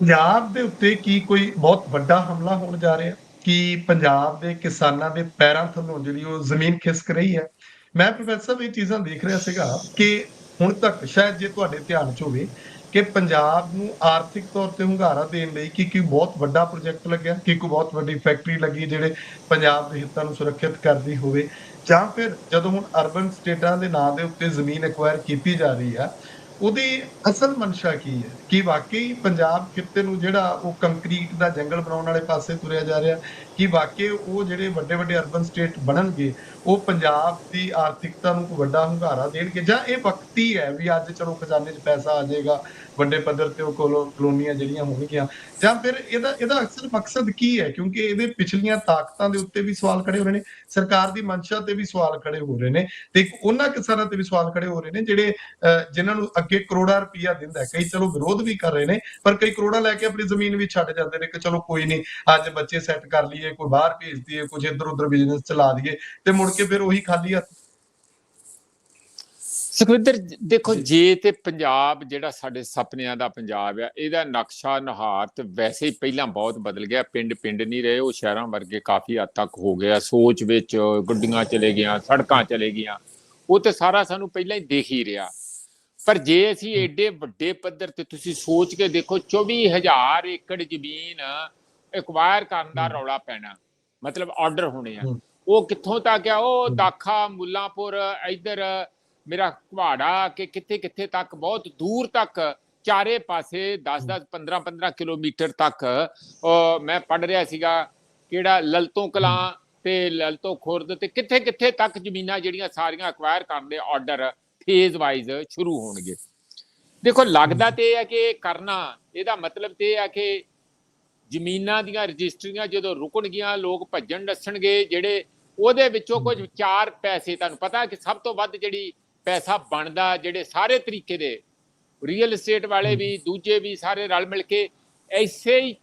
ਪੰਜਾਬ ਦੇ ਉੱਤੇ ਕੀ ਕੋਈ ਬਹੁਤ ਵੱਡਾ ਹਮਲਾ ਹੋਣ ਜਾ ਰਿਹਾ? ਕਿ ਪੰਜਾਬ ਦੇ ਕਿਸਾਨਾਂ ਦੇ ਪੈਰਾਂ ਥੱਲੋਂ ਜਿਹੜੀ ਉਹ ਜ਼ਮੀਨ ਖਿਸਕ ਰਹੀ ਹੈ? ਮੈਂ ਪ੍ਰੋਫੈਸਰ ਇਹ ਚੀਜ਼ਾਂ ਦੇਖ ਰਿਹਾ ਸੀਗਾ ਕਿ ਹੁਣ ਤੱਕ ਸ਼ਾਇਦ ਜੇ ਤੁਹਾਡੇ ਧਿਆਨ 'ਚ ਹੋਵੇ ਕਿ ਪੰਜਾਬ ਨੂੰ ਆਰਥਿਕ ਤੌਰ ਤੇ ਹੁੰਗਾਰਾ ਦੇਣ ਲਈ ਕੀ ਕੀ ਬਹੁਤ ਵੱਡਾ ਪ੍ਰੋਜੈਕਟ ਲੱਗਿਆ? ਕਿ ਕੋਈ ਬਹੁਤ ਵੱਡੀ ਫੈਕਟਰੀ ਲੱਗੀ ਜਿਹੜੇ ਪੰਜਾਬ ਦੇ ਹਿੱਤਾਂ ਨੂੰ ਸੁਰੱਖਿਅਤ ਕਰਦੀ ਹੋਵੇ? ਜਾਂ ਫਿਰ ਜਦੋਂ ਹੁਣ ਅਰਬਨ ਸਟੇਟਾਂ ਦੇ ਨਾਂ ਦੇ ਉੱਤੇ ਜ਼ਮੀਨ ਐਕਵਾਇਰ ਕੀਤੀ ਜਾ ਰਹੀ ਆ ਉਹਦੀ ਅਸਲ ਮਨਸ਼ਾ ਕੀ ਹੈ? ਕਿ ਵਾਕਈ ਪੰਜਾਬ ਖਿੱਤੇ ਨੂੰ ਜਿਹੜਾ ਉਹ ਕੰਕਰੀਟ ਦਾ ਜੰਗਲ ਬਣਾਉਣ ਵਾਲੇ ਪਾਸੇ ਤੁਰਿਆ ਜਾ ਰਿਹਾ? ਕਿ ਵਾਕਈ ਉਹ ਜਿਹੜੇ ਵੱਡੇ ਵੱਡੇ ਅਰਬਨ ਸਟੇਟ ਬਣਨਗੇ ਉਹ ਪੰਜਾਬ ਦੀ ਆਰਥਿਕਤਾ ਨੂੰ ਕੋਈ ਵੱਡਾ ਹੁੰਗਾਰਾ ਦੇਣਗੇ? ਜਾਂ ਇਹ ਵਕਤੀ ਹੈ ਵੀ ਅੱਜ ਚਲੋ ਖਜ਼ਾਨੇ 'ਚ ਪੈਸਾ ਆ ਜਾਏਗਾ ਵੱਡੇ ਪੱਧਰ ਤੇ ਉਹ ਕਲੋਨੀਆਂ ਜਿਹੜੀਆਂ ਹੋਣਗੀਆਂ। ਜਾਂ ਫਿਰ ਇਹਦਾ ਇਹਦਾ ਅਕਸਰ ਮਕਸਦ ਕੀ ਹੈ? ਕਿਉਂਕਿ ਇਹਦੇ ਪਿਛਲੀਆਂ ਤਾਕਤਾਂ ਦੇ ਉੱਤੇ ਵੀ ਸਵਾਲ ਖੜੇ ਹੋ ਰਹੇ ਨੇ ਸਰਕਾਰ ਦੀ ਮਨਸ਼ਾ ਤੇ ਵੀ ਸਵਾਲ ਖੜੇ ਹੋ ਰਹੇ ਨੇ ਤੇ ਉਹਨਾਂ ਕਿਸਾਨਾਂ ਤੇ ਵੀ ਸਵਾਲ ਖੜੇ ਹੋ ਰਹੇ ਨੇ ਜਿਹੜੇ ਅਹ, ਜਿਨ੍ਹਾਂ ਨੂੰ ਅੱਗੇ ਕਰੋੜਾਂ ਰੁਪਈਆ ਦਿੰਦਾ ਕਈ ਚਲੋ ਵਿਰੋਧ ਵੀ ਕਰ ਰਹੇ ਨੇ ਪਰ ਕਈ ਕਰੋੜਾਂ ਲੈ ਕੇ ਆਪਣੀ ਜ਼ਮੀਨ ਵੀ ਛੱਡ ਜਾਂਦੇ ਨੇ ਕਿ ਚਲੋ ਕੋਈ ਨਹੀਂ ਅੱਜ ਬੱਚੇ ਸੈੱਟ ਕਰ ਲਈਏ ਕੋਈ ਬਾਹਰ ਭੇਜ ਦਈਏ ਕੁਝ ਇੱਧਰ ਉੱਧਰ ਬਿਜ਼ਨਸ ਚਲਾ ਦਈਏ ਤੇ ਮੁੜ ਕੇ ਫਿਰ ਉਹੀ ਖਾਲੀ ਹੱਥ। ਸੁਖਵਿੰਦਰ ਦੇਖੋ ਜੀ। ਤੇ ਪੰਜਾਬ ਜਿਹੜਾ ਸਾਡੇ ਸੁਪਨਿਆਂ ਦਾ ਪੰਜਾਬ ਆ ਇਹਦਾ ਨਕਸ਼ਾ ਨੁਹਾਰ ਤੇ ਵੈਸੇ ਹੀ ਪਹਿਲਾਂ ਬਹੁਤ ਬਦਲ ਗਿਆ। ਪਿੰਡ ਪਿੰਡ ਨਹੀਂ ਰਹੇ ਉਹ ਸ਼ਹਿਰਾਂ ਵਰਗੇ ਕਾਫੀ ਹੱਦ ਤੱਕ ਹੋ ਗਿਆ। ਸੋਚ ਵਿੱਚ ਗੱਡੀਆਂ ਚਲੇ ਗਈਆਂ ਸੜਕਾਂ ਚਲੇ ਗਈਆਂ। ਉਹ ਤੇ ਸਾਰਾ ਸਾਨੂੰ ਪਹਿਲਾਂ ਹੀ ਦੇਖ ਹੀ ਰਿਹਾ। ਪਰ ਜੇ ਅਸੀਂ ਏਡੇ ਵੱਡੇ ਪੱਧਰ ਤੇ ਤੁਸੀਂ ਸੋਚ ਕੇ ਦੇਖੋ 24000 ਏਕੜ ਜ਼ਮੀਨ ਐਕਵਾਇਰ ਕਰਨ ਦਾ। ਰੌਲਾ ਪੈਣਾ ਮਤਲਬ ਆਰਡਰ ਹੋਣੇ ਆ। ਉਹ ਕਿੱਥੋਂ ਤੱਕ ਆ ਉਹ। ਦਾਖਾ ਮੁੱਲਾਂਪੁਰ ਇੱਧਰ ਮੇਰਾ ਘਵਾੜਾ ਕਿ ਕਿੱਥੇ ਕਿੱਥੇ ਤੱਕ ਬਹੁਤ ਦੂਰ ਤੱਕ ਚਾਰੇ ਪਾਸੇ 10 10 15 15 ਕਿਲੋਮੀਟਰ ਤੱਕ ਮੈਂ ਪੜ ਰਿਹਾ ਸੀਗਾ ਕਿਹੜਾ ਲਲਤੋਂ ਕਲਾਂ ਤੇ ਲਲਤੋਂ ਖੁਰਦ ਤੇ ਕਿੱਥੇ ਕਿੱਥੇ ਤੱਕ ਜ਼ਮੀਨਾਂ ਜਿਹੜੀਆਂ ਸਾਰੀਆਂ ਅਕਵਾਇਰ ਕਰਨ ਦੇ ਆਰਡਰ ਫੇਜ਼ ਵਾਈਜ਼ ਸ਼ੁਰੂ ਹੋਣਗੇ ਦੇਖੋ ਲੱਗਦਾ ਤੇ ਇਹ ਹੈ ਕਿ ਕਰਨਾ ਇਹਦਾ ਮਤਲਬ ਤੇ ਇਹ ਹੈ ਕਿ ਜ਼ਮੀਨਾਂ ਦੀਆਂ ਰਜਿਸਟਰੀਆਂ ਜਦੋਂ ਰੁਕਣਗੀਆਂ ਲੋਕ ਭੱਜਣ ਦੱਸਣਗੇ ਜਿਹੜੇ ਉਹਦੇ ਵਿੱਚੋਂ ਕੁਝ ਚਾਰ ਪੈਸੇ ਤੁਹਾਨੂੰ ਪਤਾ ਕਿ ਸਭ ਤੋਂ ਵੱਧ ਜਿਹੜੀ ਪੈਸਾ ਬਣਦਾ ਜਿਹੜੇ ਸਾਰੇ ਤਰੀਕੇ ਦੇ ਰੀਅਲ ਏਸਟੇਟ ਵਾਲੇ ਵੀ ਦੂਜੇ ਵੀ ਸਾਰੇ ਰਲ ਮਿਲ ਕੇ ਐਸੇ ਹੀ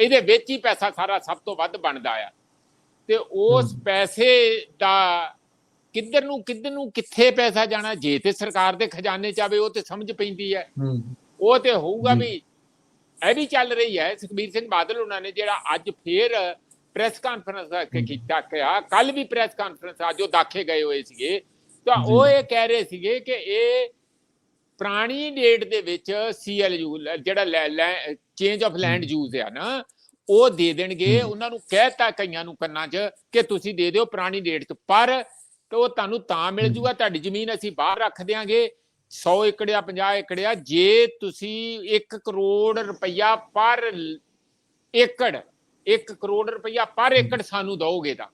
ਇਹਦੇ ਵਿੱਚ ਹੀ ਪੈਸਾ ਸਾਰਾ ਸਭ ਤੋਂ ਵੱਧ ਬਣਦਾ ਆ। ਤੇ ਉਸ। ਪੈਸੇ ਦਾ ਕਿੱਧਰ ਨੂੰ ਕਿੱਧਰ ਨੂੰ ਕਿੱਥੇ ਪੈਸਾ ਜਾਣਾ? ਜੇ ਤੇ ਸਰਕਾਰ ਦੇ ਖਜ਼ਾਨੇ ਚ ਆਵੇ ਉਹ ਤੇ ਸਮਝ ਪੈਂਦੀ ਹੈ। ਉਹ ਤੇ ਹੋਊਗਾ। ਵੀ ਇਹ ਵੀ ਚੱਲ ਰਹੀ ਹੈ ਸੁਖਬੀਰ ਸਿੰਘ ਬਾਦਲ ਉਹਨਾਂ ਨੇ ਜਿਹੜਾ ਅੱਜ ਫੇਰ ਪ੍ਰੈਸ ਕਾਨਫਰੰਸ ਹਮ। ਕੀਤਾ ਕਿਹਾ ਕੱਲ ਵੀ ਪ੍ਰੈਸ ਕਾਨਫਰੰਸ ਅੱਜ ਉਹ ਦਾਖੇ ਗਏ ਹੋਏ ਸੀਗੇ ਤਾਂ ਜੀ। ਉਹ ਇਹ ਕਹਿ ਰਹੇ ਸੀਗੇ ਕਿ ਇਹ ਪੁਰਾਣੀ ਡੇਟ ਦੇ ਵਿੱਚ ਸੀਐਲਯੂ ਜਿਹੜਾ ਚੇਂਜ ਆਫ ਲੈਂਡ ਯੂਜ਼ ਆ ਨਾ ਉਹ ਦੇ ਦੇਣਗੇ। ਉਹਨਾਂ ਨੂੰ ਕਹਿਤਾ ਕਈਆਂ ਨੂੰ ਕੰਨਾਂ 'ਚ ਕਿ ਤੁਸੀਂ ਦੇ ਦਿਓ ਪੁਰਾਣੀ ਡੇਟ 'ਚ ਪਰ ਤੇ ਉਹ ਤੁਹਾਨੂੰ ਤਾਂ ਮਿਲ। ਜੂਗਾ ਤੁਹਾਡੀ ਜ਼ਮੀਨ ਅਸੀਂ ਬਾਹਰ ਰੱਖ ਦਿਆਂਗੇ 100 ਏਕੜ ਜਾਂ 50 ਏਕੜ ਆ ਜੇ ਤੁਸੀਂ 1 ਕਰੋੜ ਰੁਪਈਆ ਪਰ ਏਕੜ 1 ਕਰੋੜ ਰੁਪਈਆ ਪਰ ਏਕੜ ਸਾਨੂੰ ਦਿਓਗੇ ਤਾਂ।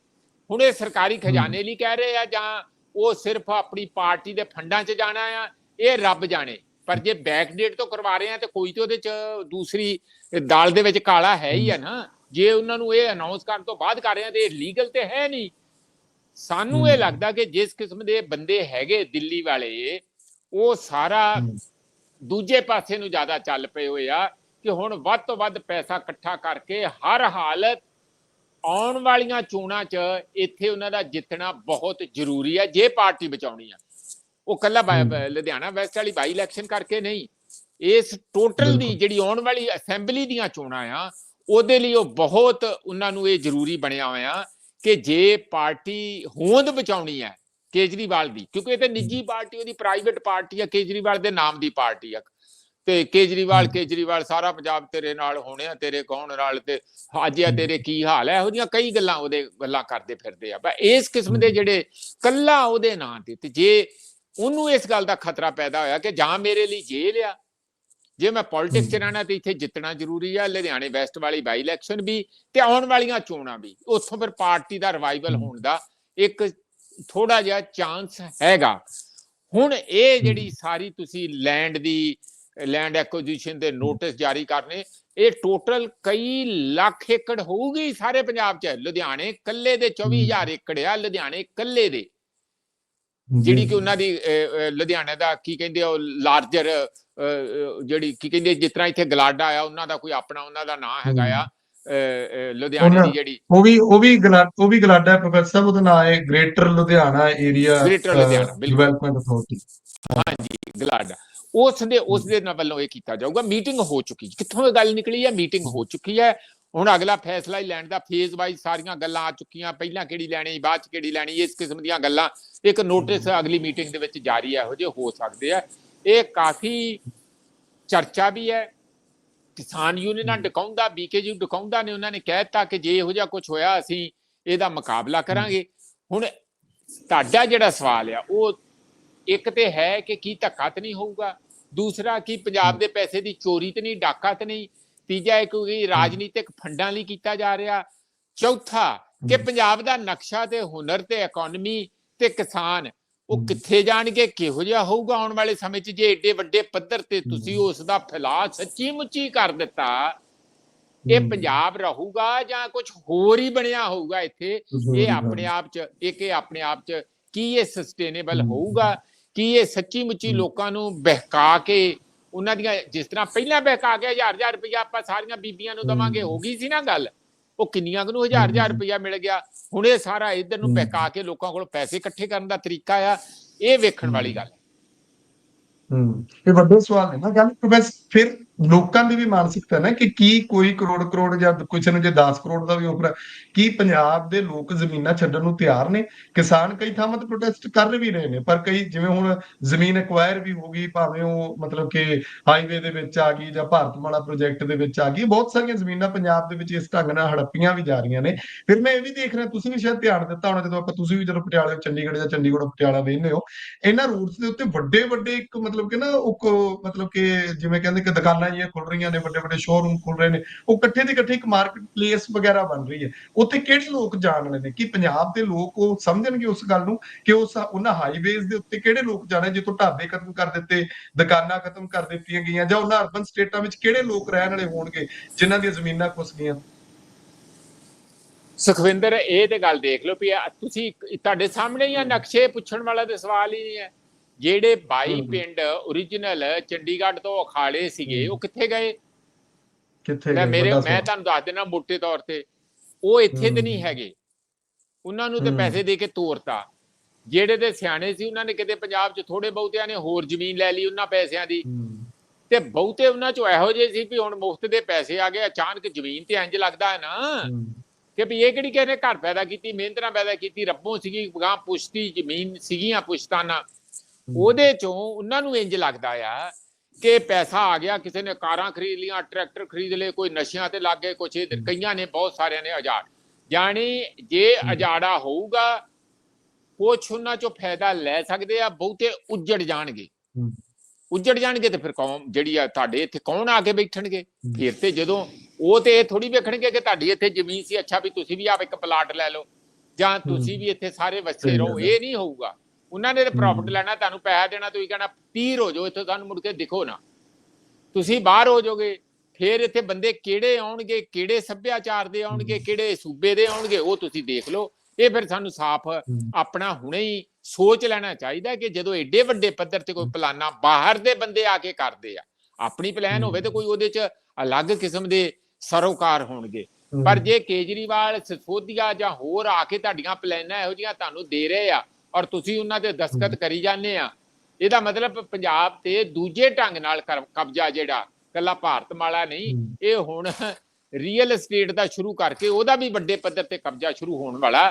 ਹੁਣ ਇਹ ਸਰਕਾਰੀ ਖਜ਼ਾਨੇ ਲਈ ਕਹਿ ਰਹੇ ਆ ਜਾਂ ਉਹ ਸਿਰਫ ਆਪਣੀ ਪਾਰਟੀ ਦੇ ਫੰਡਾਂ 'ਚ ਜਾਣਾ ਆ ਇਹ ਰੱਬ ਜਾਣੇ। ਪਰ ਜੇ ਬੈਕ ਡੇਟ ਤੋਂ ਕਰਵਾ ਰਹੇ ਆ ਤੇ ਕੋਈ ਤੇ ਉਹਦੇ 'ਚ ਦੂਸਰੀ ਦਾਲ ਦੇ ਵਿੱਚ ਕਾਲਾ ਹੈ ਹੀ ਆ ਨਾ। ਜੇ ਉਹਨਾਂ ਨੂੰ ਇਹ ਅਨਾਉਂਸ ਕਰਨ ਤੋਂ ਬਾਅਦ ਕਰ ਰਹੇ ਆ ਤੇ ਇਹ ਲੀਗਲ ਤੇ ਹੈ ਨਹੀਂ। ਸਾਨੂੰ ਇਹ। ਲੱਗਦਾ ਕਿ ਜਿਸ ਕਿਸਮ ਦੇ ਬੰਦੇ ਹੈਗੇ ਦਿੱਲੀ ਵਾਲੇ ਉਹ ਸਾਰਾ ਦੂਜੇ ਪਾਸੇ ਨੂੰ ਜ਼ਿਆਦਾ ਚੱਲ ਪਏ ਹੋਏ ਆ ਕਿ ਹੁਣ ਵੱਧ ਤੋਂ ਵੱਧ ਪੈਸਾ ਇਕੱਠਾ ਕਰਕੇ ਹਰ ਹਾਲਤ ਆਉਣ ਵਾਲੀਆਂ ਚੋਣਾਂ 'ਚ ਇੱਥੇ ਉਹਨਾਂ ਦਾ ਜਿੱਤਣਾ ਬਹੁਤ ਜ਼ਰੂਰੀ ਹੈ ਜੇ ਪਾਰਟੀ ਬਚਾਉਣੀ ਆ ਉਹ ਕੱਲਾ। ਲੁਧਿਆਣਾ ਵੈਸਟ ਵਾਲੀ ਬਾਈ ਇਲੈਕਸ਼ਨ ਕਰਕੇ ਨਹੀਂ ਇਸ ਟੋਟਲ ਦੀ। ਜਿਹੜੀ ਆਉਣ ਵਾਲੀ ਅਸੈਂਬਲੀ ਦੀਆਂ ਚੋਣਾਂ ਆ ਉਹਦੇ ਲਈ ਉਹ ਬਹੁਤ ਉਹਨਾਂ ਨੂੰ ਇਹ ਜ਼ਰੂਰੀ ਬਣਿਆ ਹੋਇਆ ਕਿ ਜੇ ਪਾਰਟੀ ਹੋਂਦ ਬਚਾਉਣੀ ਹੈ ਕੇਜਰੀਵਾਲ ਦੀ ਕਿਉਂਕਿ ਇਹ ਤੇ ਨਿੱਜੀ ਪਾਰਟੀ ਉਹਦੀ ਪ੍ਰਾਈਵੇਟ ਪਾਰਟੀ ਆ ਕੇਜਰੀਵਾਲ ਦੇ ਨਾਮ ਦੀ ਪਾਰਟੀ ਆ ਤੇ ਕੇਜਰੀਵਾਲ। ਕੇਜਰੀਵਾਲ ਸਾਰਾ ਪੰਜਾਬ ਤੇਰੇ ਨਾਲ ਹੋਣੇ ਆ ਤੇਰੇ ਕੌਣ ਨਾਲ ਤੇ ਅੱਜ ਆ ਤੇਰੇ ਕੀ ਹਾਲ ਹੈ ਇਹੋ ਜਿਹੀਆਂ ਕਈ ਗੱਲਾਂ ਉਹਦੇ ਗੱਲਾਂ ਕਰਦੇ ਫਿਰਦੇ ਆ ਪਰ ਇਸ ਕਿਸਮ ਦੇ। ਜਿਹੜੇ ਕੱਲਾ ਉਹਦੇ ਨਾਂ ਤੇ ਤੇ ਜੇ ਉਹਨੂੰ ਇਸ ਗੱਲ ਦਾ ਖਤਰਾ ਪੈਦਾ ਹੋਇਆ ਕਿ ਜਾਂ ਮੇਰੇ ਲਈ ਜੇਲ੍ਹ ਆ ਜੇ ਮੈਂ ਪੋਲਿਟਿਕਸ ਚ। ਰਹਿਣਾ ਤੇ ਇੱਥੇ ਜਿੱਤਣਾ ਜ਼ਰੂਰੀ ਆ ਲੁਧਿਆਣੇ ਵੈਸਟ ਵਾਲੀ ਬਾਈ ਇਲੈਕਸ਼ਨ ਵੀ ਤੇ ਆਉਣ ਵਾਲੀਆਂ ਚੋਣਾਂ ਵੀ ਉੱਥੋਂ ਫਿਰ ਪਾਰਟੀ ਦਾ ਰਿਵਾਈਵਲ। ਹੋਣ ਦਾ ਇੱਕ ਥੋੜਾ ਜਿਹਾ ਚਾਂਸ ਹੈਗਾ। ਹੁਣ ਇਹ ਜਿਹੜੀ ਸਾਰੀ ਤੁਸੀਂ ਲੈਂਡ ਦੀ ਲੈਂਡ ਐਕੁਜੀਸ਼ਨ ਦੇ ਨੋਟਿਸ ਜਾਰੀ ਕਰਨੇ ਇਹ ਟੋਟਲ ਕਈ ਲੱਖ ਏਕੜ ਹੋਊਗੀ ਸਾਰੇ ਪੰਜਾਬ 'ਚ। ਲੁਧਿਆਣੇ ਕੱਲੇ ਦੇ 24000 ਏਕੜ ਆ ਲੁਧਿਆਣੇ ਕੱਲੇ ਦੇ। ਜਿਹੜੀ ਕਿ ਉਹਨਾਂ ਦੀ ਲੁਧਿਆਣੇ ਦਾ ਕੀ ਕਹਿੰਦੇ ਉਹ ਲਾਰਜਰ ਜਿਹੜੀ ਕੀ ਕਹਿੰਦੇ ਜਿਸ ਤਰ੍ਹਾਂ ਇੱਥੇ ਗਲਾਡਾ ਆ ਉਹਨਾਂ ਦਾ ਕੋਈ ਆਪਣਾ ਉਹਨਾਂ ਦਾ ਨਾਂ ਹੈਗਾ ਆ। ਲੁਧਿਆਣੇ ਦੀ ਜਿਹੜੀ ਉਹ ਵੀ ਉਹ ਵੀ ਉਹ ਵੀ ਗਲਾਡਾ ਪ੍ਰੋਫੈਸਰ ਸਾਹਿਬ ਉਹਦਾ ਨਾਮ ਹੈ greater Ludhiana area Greater Ludhiana. Development authority ਹਾਂਜੀ ਗਲਾਡਾ। ਉਸ ਦੇ ਉਸ ਦੇ ਨਾਲ ਵੱਲੋਂ ਇਹ ਕੀਤਾ ਜਾਊਗਾ ਮੀਟਿੰਗ ਹੋ ਚੁੱਕੀ ਕਿੱਥੋਂ ਇਹ ਗੱਲ ਨਿਕਲੀ ਹੈ? ਮੀਟਿੰਗ ਹੋ ਚੁੱਕੀ ਹੈ। ਹੁਣ ਅਗਲਾ ਫੈਸਲਾ ਹੀ ਲੈਣ ਦਾ ਫੇਜ਼ ਵਾਈਜ਼ ਸਾਰੀਆਂ ਗੱਲਾਂ ਆ ਚੁੱਕੀਆਂ ਪਹਿਲਾਂ ਕਿਹੜੀ ਲੈਣੀ ਬਾਅਦ ਚ ਕਿਹੜੀ ਲੈਣੀ ਇਸ ਕਿਸਮ ਦੀਆਂ ਗੱਲਾਂ। ਇੱਕ ਨੋਟਿਸ ਅਗਲੀ ਮੀਟਿੰਗ ਦੇ ਵਿੱਚ ਜਾਰੀ ਹੈ ਇਹੋ ਜਿਹੇ ਹੋ ਸਕਦੇ ਆ। ਇਹ ਕਾਫੀ ਚਰਚਾ ਵੀ ਹੈ ਕਿਸਾਨ ਯੂਨੀਅਨਾਂ ਡਕਾਉਂਦਾ ਬੀਕੇਯੂ ਡਕਾਉਂਦਾ ਨੇ ਉਹਨਾਂ ਨੇ ਕਹਿ ਦਿੱਤਾ ਕਿ ਜੇ ਇਹੋ ਜਿਹਾ ਕੁਝ ਹੋਇਆ ਅਸੀਂ ਇਹਦਾ ਮੁਕਾਬਲਾ ਕਰਾਂਗੇ। ਹੁਣ ਤੁਹਾਡਾ ਜਿਹੜਾ ਸਵਾਲ ਆ ਉਹ ਇੱਕ ਤੇ ਹੈ ਕਿ ਕੀ ਧੱਕਾ ਤੇ ਨਹੀਂ ਹੋਊਗਾ? ਦੂਸਰਾ ਕੀ ਪੰਜਾਬ ਦੇ ਪੈਸੇ ਦੀ ਚੋਰੀ ਤੇ ਨਹੀਂ ਡਾਕਾ ਤੇ ਨਹੀਂ? ਤੀਜਾ ਹੈ ਕੋਈ ਰਾਜਨੀਤਿਕ ਫੰਡਾਂ ਲਈ ਕੀਤਾ ਜਾ ਰਿਹਾ। ਚੌਥਾ ਕਿ ਪੰਜਾਬ ਦਾ ਨਕਸ਼ਾ ਤੇ ਹੁਨਰ ਤੇ ਇਕਨੋਮੀ ਤੇ ਕਿਸਾਨ ਉਹ। ਕਿੱਥੇ ਜਾਣਗੇ ਕਿਹੋ ਜਿਹਾ ਹੋਊਗਾ ਆਉਣ ਵਾਲੇ ਸਮੇਂ 'ਚ ਜੇ ਏਡੇ ਵੱਡੇ ਪੱਧਰ ਤੇ ਤੁਸੀਂ ਉਸ ਦਾ ਫੈਲਾਅ ਸੱਚੀ ਮੁੱਚੀ ਕਰ ਦਿੱਤਾ ਇਹ। ਪੰਜਾਬ ਰਹੂਗਾ ਜਾਂ ਕੁਝ ਹੋਰ ਹੀ ਬਣਿਆ ਹੋਊਗਾ ਇੱਥੇ ਇਹ ਆਪਣੇ ਆਪ ਚ ਇੱਕ ਇਹ ਆਪਣੇ ਆਪ ਚ ਕੀ ਇਹ ਸਸਟੇਨੇਬਲ। ਹੋਊਗਾ ਕੀ ਇਹ ਸੱਚੀ ਮੁੱਚੀ। ਲੋਕਾਂ ਨੂੰ ਬਹਿਕਾ ਕੇ ਉਹਨਾਂ ਦੀਆਂ ਜਿਸ ਤਰ੍ਹਾਂ ਪਹਿਲਾਂ ਬਹਿਕਾ ਕੇ ਹਜ਼ਾਰ ਹਜ਼ਾਰ ਰੁਪਇਆ ਆਪਾਂ ਸਾਰੀਆਂ ਬੀਬੀਆਂ ਨੂੰ ਦਵਾਂਗੇ। ਹੋ ਗਈ ਸੀ ਨਾ ਗੱਲ ਉਹ ਕਿੰਨੀਆਂ ਕੁ ਨੂੰ ਹਜ਼ਾਰ ਹਜ਼ਾਰ। ਰੁਪਇਆ ਮਿਲ ਗਿਆ ਹੁਣ ਇਹ ਸਾਰਾ ਇਧਰ ਨੂੰ। ਬਹਿਕਾ ਕੇ ਲੋਕਾਂ ਕੋਲ ਪੈਸੇ ਇਕੱਠੇ ਕਰਨ ਦਾ ਤਰੀਕਾ ਆ ਇਹ ਵੇਖਣ ਵਾਲੀ ਗੱਲ ਹੈ। ਇਹ ਵੱਡੇ ਸਵਾਲ ਨੇ ਨਾ ਗੱਲ ਫਿਰ ਲੋਕਾਂ ਦੀ ਵੀ ਮਾਨਸਿਕਤਾ ਨਾ ਕਿ ਕੀ ਕੋਈ ਕਰੋੜ ਕਰੋੜ ਜਾਂ ਕੁਛ ਨੂੰ ਜੇ 10 ਕਰੋੜ ਦਾ ਵੀ ਆਫਰ ਹੈ ਕੀ ਪੰਜਾਬ ਦੇ ਲੋਕ ਜ਼ਮੀਨਾਂ ਛੱਡਣ ਨੂੰ ਤਿਆਰ ਨੇ? ਕਿਸਾਨ ਕਈ ਥਾਵਾਂ ਤੇ ਪ੍ਰੋਟੈਸਟ ਕਰ ਵੀ ਰਹੇ ਨੇ, ਪਰ ਕਈ ਜਿਵੇਂ ਹੁਣ ਜ਼ਮੀਨ ਐਕਵਾਇਰ ਵੀ ਹੋ ਗਈ, ਭਾਵੇਂ ਉਹ ਮਤਲਬ ਕਿ ਹਾਈਵੇ ਦੇ ਵਿੱਚ ਆ ਗਈ ਜਾਂ ਭਾਰਤਮਾਲਾ ਪ੍ਰੋਜੈਕਟ ਦੇ ਵਿੱਚ ਆ ਗਈ, ਬਹੁਤ ਸਾਰੀਆਂ ਜ਼ਮੀਨਾਂ ਪੰਜਾਬ ਦੇ ਵਿੱਚ ਇਸ ਢੰਗ ਨਾਲ ਹੜੱਪੀਆਂ ਵੀ ਜਾ ਰਹੀਆਂ ਨੇ। ਫਿਰ ਮੈਂ ਇਹ ਵੀ ਦੇਖ ਰਿਹਾ, ਤੁਸੀਂ ਵੀ ਸ਼ਾਇਦ ਧਿਆਨ ਦਿੱਤਾ ਹੋਣਾ ਜਦੋਂ ਆਪਾਂ ਤੁਸੀਂ ਵੀ ਜਦੋਂ ਪਟਿਆਲੇ, ਚੰਡੀਗੜ੍ਹ ਜਾਂ ਚੰਡੀਗੜ੍ਹ ਪਟਿਆਲਾ ਵੇਖਦੇ ਹੋ, ਇਹਨਾਂ ਰੂਟਸ ਦੇ ਉੱਤੇ ਵੱਡੇ ਵੱਡੇ ਇੱਕ ਮਤਲਬ ਕਿ ਨਾ, ਉਹ ਮਤਲਬ ਕਿ ਜਿਵੇਂ ਕਹਿੰਦੇ ਕਿ ਦੁਕਾਨਾਂ ਜਿਹੀਆਂ ਖੁੱਲ ਰਹੀਆਂ ਨੇ ਵੱਡੇ ਵੱਡੇ ਸ਼ੋਰੂਮ ਖੁੱਲ ਰਹੇ ਨੇ। ਉਹ ਇਕੱਠੇ ਦੇ ਇਕੱਠੇ ਇੱਕ ਮਾਰਕੀਟ ਪਲੇਸ ਵਗੈਰਾ ਬਣ ਰਹੀ ਹੈ। ਉੱਥੇ ਕਿਹੜੇ ਲੋਕ ਜਾਣ ਵਾਲੇ ਨੇ? ਕਿ ਪੰਜਾਬ ਦੇ ਲੋਕ ਉਹ ਸਮਝਣਗੇ ਉਸ ਗੱਲ ਨੂੰ ਕਿ ਉਸ ਉਹਨਾਂ ਹਾਈਵੇਜ਼ ਦੇ ਉੱਤੇ ਕਿਹੜੇ ਲੋਕ ਜਾਣੇ ਜਿੱਥੋਂ ਢਾਬੇ ਖਤਮ ਕਰ ਦਿੱਤੇ ਦੁਕਾਨਾਂ ਖਤਮ ਕਰ ਦਿੱਤੀਆਂ ਗਈਆਂ ਜਾਂ ਉਹਨਾਂ ਅਰਬਨ ਸਟੇਟਾਂ ਵਿੱਚ ਕਿਹੜੇ ਲੋਕ ਰਹਿਣ ਵਾਲੇ ਹੋਣਗੇ ਜਿਨ੍ਹਾਂ ਦੀਆਂ ਜ਼ਮੀਨਾਂ ਖੁੱਸ ਗਈਆਂ ਸੁਖਵਿੰਦਰ ਇਹ ਤੇ ਗੱਲ ਦੇਖ ਲਓ ਵੀ ਤੁਸੀਂ ਤੁਹਾਡੇ ਸਾਹਮਣੇ ਹੀ ਆ ਨਕਸ਼ੇ ਪੁੱਛਣ ਵਾਲਾ ਤੇ ਸਵਾਲ ਹੀ ਨਹੀਂ ਹੈ। ਜਿਹੜੇ 22 ਹਮ। ਪਿੰਡ origignal ਚੰਡੀਗੜ੍ਹ ਤੋਂ ਅਖਾੜੇ ਸੀਗੇ ਉਹ ਕਿੱਥੇ ਗਏ ਕਿੱਥੇ ਮੈਂ ਗਏ? ਮੇਰੇ ਮੈਂ। ਤੁਹਾਨੂੰ ਦੱਸ ਦੇਣਾ ਮੋٹے ਤੌਰ ਤੇ ਉਹ ਇੱਥੇ ਤੇ ਨਹੀਂ। ਹੈਗੇ ਉਹਨਾਂ ਨੂੰ ਤੇ। ਪੈਸੇ ਦੇ ਕੇ ਤੋਰਤਾ ਜਿਹੜੇ ਤੇ ਸਿਆਣੇ ਸੀ ਉਹਨਾਂ ਨੇ ਕਿਤੇ ਪੰਜਾਬ 'ਚ ਥੋੜੇ ਬਹੁਤਿਆਂ ਨੇ ਹੋਰ ਜ਼ਮੀਨ ਲੈ ਲਈ ਉਹਨਾਂ ਪੈਸਿਆਂ ਦੀ ਤੇ ਬਹੁਤੇ ਉਹਨਾਂ 'ਚੋਂ ਇਹੋ ਜਿਹੇ ਸੀ ਵੀ ਹੁਣ ਮੁਫਤ ਦੇ ਪੈਸੇ ਆ ਗਏ ਅਚਾਨਕ ਜ਼ਮੀਨ ਤੇ ਇੰਜ ਲੱਗਦਾ ਹੈ ਨਾ ਕਿ ਵੀ ਇਹ ਕਿਹੜੀ ਕਹਿੰਦੇ ਘਰ ਪੈਦਾ ਕੀਤੀ ਮਿਹਨਤ ਨਾਲ ਪੈਦਾ ਕੀਤੀ ਰੱਬੋਂ ਸੀਗੀ ਗਾਂ ਪੁਸ਼ਤੀ ਜ਼ਮੀਨ ਸੀਗੀਆਂ ਪੁਸ਼ਤਾਨਾ ਉਹਦੇ ਚੋਂ ਉਹਨਾਂ ਨੂੰ ਇੰਜ ਲੱਗਦਾ ਆ ਕਿ ਪੈਸਾ ਆ ਗਿਆ ਕਿਸੇ ਨੇ ਕਾਰਾਂ ਖਰੀਦ ਲੀਆਂ ਟਰੈਕਟਰ ਖਰੀਦ ਲਏ ਕੋਈ ਨਸ਼ਿਆਂ ਤੇ ਲੱਗ ਗਏ ਕੁਛ ਇਧਰ ਕਈਆਂ ਨੇ ਬਹੁਤ ਸਾਰਿਆਂ ਨੇ ਉਜਾੜ ਜਾਣੀ ਜੇ ਉਜਾੜਾ ਹੋਊਗਾ ਕੁਛ ਉਹਨਾਂ ਚੋਂ ਫਾਇਦਾ ਲੈ ਸਕਦੇ ਆ ਬਹੁਤੇ ਉੱਜੜ ਜਾਣਗੇ। ਉੱਜੜ ਜਾਣਗੇ ਤੇ ਫਿਰ ਕੌਮ ਜਿਹੜੀ ਆ ਤੁਹਾਡੇ ਇੱਥੇ ਕੌਣ ਆ ਕੇ ਬੈਠਣਗੇ? ਫਿਰ ਤੇ ਜਦੋਂ ਉਹ ਤੇ ਇਹ ਥੋੜੀ ਵੇਖਣਗੇ ਕਿ ਤੁਹਾਡੀ ਇੱਥੇ ਜ਼ਮੀਨ ਸੀ ਅੱਛਾ ਵੀ ਤੁਸੀਂ ਵੀ ਆਪ ਇੱਕ ਪਲਾਟ ਲੈ ਲਓ ਜਾਂ ਤੁਸੀਂ ਵੀ ਇੱਥੇ ਸਾਰੇ ਵਸੇ ਰਹੋ। ਇਹ ਨਹੀਂ ਹੋਊਗਾ। ਉਹਨਾਂ ਨੇ ਤੇ ਪ੍ਰੋਫਿਟ। ਲੈਣਾ ਤੁਹਾਨੂੰ ਪੈਸਾ ਦੇਣਾ ਤੁਸੀਂ ਕਹਿਣਾ ਤੀਰ ਹੋ ਜਾਓ ਇੱਥੋਂ ਤੁਹਾਨੂੰ ਮੁੜ ਕੇ ਦਿਖੋ ਨਾ। ਤੁਸੀਂ ਬਾਹਰ ਹੋ ਜਾਓਗੇ ਫਿਰ ਇੱਥੇ ਬੰਦੇ ਕਿਹੜੇ ਆਉਣਗੇ ਕਿਹੜੇ ਸੱਭਿਆਚਾਰ ਦੇ ਆਉਣਗੇ ਕਿਹੜੇ ਸੂਬੇ ਦੇ ਆਉਣਗੇ ਉਹ ਤੁਸੀਂ ਦੇਖ ਲਓ। ਇਹ ਫਿਰ ਸਾਨੂੰ ਸਾਫ਼ ਆਪਣਾ ਹੁਣੇ ਹੀ ਸੋਚ ਲੈਣਾ ਚਾਹੀਦਾ ਕਿ ਜਦੋਂ ਏਡੇ ਵੱਡੇ ਪੱਧਰ ਤੇ ਕੋਈ ਪਲਾਨਾ ਬਾਹਰ ਦੇ ਬੰਦੇ ਆ ਕੇ ਕਰਦੇ ਆ ਆਪਣੀ ਪਲਾਨ ਹੋਵੇ ਤੇ ਕੋਈ ਉਹਦੇ ਚ ਅਲੱਗ ਕਿਸਮ ਦੇ ਸਰੋਕਾਰ ਹੋਣਗੇ। ਪਰ ਜੇ ਕੇਜਰੀਵਾਲ ਸਿਸੋਦੀਆ ਜਾਂ ਹੋਰ ਆ ਕੇ ਤੁਹਾਡੀਆਂ ਪਲਾਨਾਂ ਇਹੋ ਜਿਹੀਆਂ ਤੁਹਾਨੂੰ ਦੇ ਰਹੇ ਆ ਔਰ ਤੁਸੀਂ ਉਹਨਾਂ ਤੇ ਦਸਤਖਤ ਕਰੀ ਜਾਂਦੇ ਆ। ਇਹਦਾ ਮਤਲਬ ਪੰਜਾਬ ਤੇ ਦੂਜੇ ਢੰਗ ਨਾਲ ਕਬਜ਼ਾ ਜਿਹੜਾ ਕੱਲਾ ਭਾਰਤਮਾਲਾ ਨਹੀਂ ਹਮ। ਇਹ ਹੁਣ ਰੀਅਲ ਏਸਟੇਟ ਦਾ ਸ਼ੁਰੂ ਕਰਕੇ ਉਹਦਾ ਵੀ ਵੱਡੇ ਪੱਧਰ ਤੇ ਕਬਜ਼ਾ ਸ਼ੁਰੂ ਹੋਣ ਵਾਲਾ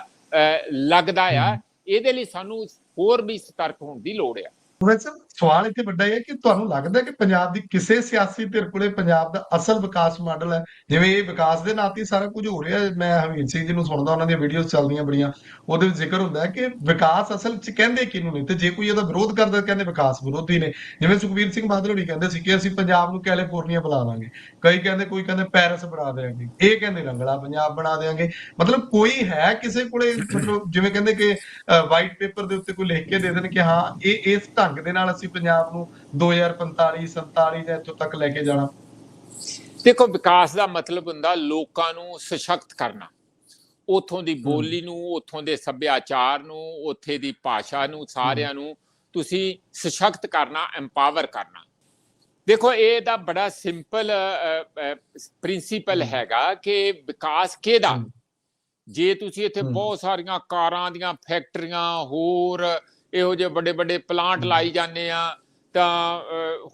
ਲੱਗਦਾ ਆ। ਇਹਦੇ ਲਈ ਸਾਨੂੰ ਹੋਰ ਵੀ ਸਤਰਕ ਹੋਣ ਦੀ ਲੋੜ ਆ। ਪ੍ਰੋਫੈਸਰ ਸਵਾਲ ਇੱਥੇ ਵੱਡਾ ਇਹ ਹੈ ਕਿ ਤੁਹਾਨੂੰ ਲੱਗਦਾ ਕਿ ਪੰਜਾਬ ਦੀ ਕਿਸੇ ਸਿਆਸੀ ਧਿਰ ਕੋਲੇ ਪੰਜਾਬ ਦਾ ਅਸਲ ਵਿਕਾਸ ਮਾਡਲ ਹੈ? ਜਿਵੇਂ ਇਹ ਵਿਕਾਸ ਦੇ ਨਾਂ ਤੇ ਸਾਰਾ ਕੁਝ ਹੋ ਰਿਹਾ ਮੈਂ ਹਮੀਦ ਸਿੰਘ ਜੀ ਨੂੰ ਸੁਣਦਾ, ਉਹਨਾਂ ਦੀਆਂ ਵੀਡੀਓਜ਼ ਚੱਲਦੀਆਂ ਬੜੀਆਂ। ਉਹਦੇ ਵਿੱਚ ਜ਼ਿਕਰ ਹੁੰਦਾ ਕਿ ਵਿਕਾਸ ਅਸਲ 'ਚ ਕਹਿੰਦੇ ਕਿਹਨੂੰ ਨੇ? ਤੇ ਜੇ ਕੋਈ ਇਹਦਾ ਵਿਰੋਧ ਕਰਦਾ ਕਹਿੰਦੇ ਵਿਕਾਸ ਵਿਰੋਧੀ ਨੇ। ਜਿਵੇਂ ਸੁਖਬੀਰ ਸਿੰਘ ਬਾਦਲ ਹੋਣੀ ਕਹਿੰਦੇ ਸੀ ਕਿ ਅਸੀਂ ਪੰਜਾਬ ਨੂੰ ਕੈਲੀਫੋਰਨੀਆ ਬਣਾ ਦਾਂਗੇ ਕਈ ਕਹਿੰਦੇ, ਕੋਈ ਕਹਿੰਦੇ ਪੈਰਿਸ ਬਣਾ ਦੇਵਾਂਗੇ ਇਹ ਕਹਿੰਦੇ ਰੰਗਲਾ ਪੰਜਾਬ ਬਣਾ ਦੇਵਾਂਗੇ ਮਤਲਬ ਕੋਈ ਹੈ ਕਿਸੇ ਕੋਲੇ, ਮਤਲਬ ਜਿਵੇਂ ਕਹਿੰਦੇ ਕਿ ਵਾਈਟ ਪੇਪਰ ਦੇ ਉੱਤੇ ਕੋਈ ਲਿਖ ਕੇ ਦੇ ਦੇਣ ਕਿ ਹਾਂ, ਇਹ ਇਸ ਢੰਗ ਦੇ ਨਾਲ ਅਸੀਂ ਪੰਜਾਬ ਨੂੰ 2045 47 ਜਾਂ ਇੱਥੋਂ ਤੱਕ ਲੈ ਕੇ ਜਾਣਾ। ਦੇਖੋ ਵਿਕਾਸ ਦਾ ਮਤਲਬ ਹੁੰਦਾ ਲੋਕਾਂ ਨੂੰ ਸਸ਼ਕਤ ਕਰਨਾ। ਉਥੋਂ ਦੀ ਬੋਲੀ ਨੂੰ ਉਥੋਂ ਦੇ ਸੱਭਿਆਚਾਰ ਨੂੰ ਉੱਥੇ ਦੀ ਭਾਸ਼ਾ ਨੂੰ ਸਾਰਿਆਂ ਨੂੰ ਤੁਸੀਂ ਸਸ਼ਕਤ ਕਰਨਾ ਐਮਪਾਵਰ ਕਰਨਾ। ਦੇਖੋ ਇਹ ਦਾ ਬੜਾ ਸਿੰਪਲ ਪ੍ਰਿੰਸੀਪਲ ਹੈਗਾ ਕਿ ਵਿਕਾਸ ਕਿਹਦਾ। ਜੇ ਤੁਸੀਂ ਇੱਥੇ। ਬਹੁਤ ਸਾਰੀਆਂ ਕਾਰਾਂ ਦੀਆਂ ਫੈਕਟਰੀਆਂ ਹੋਰ ਇਹੋ ਜਿਹੇ ਵੱਡੇ ਵੱਡੇ ਪਲਾਂਟ। ਲਾਈ ਜਾਂਦੇ ਆ ਤਾਂ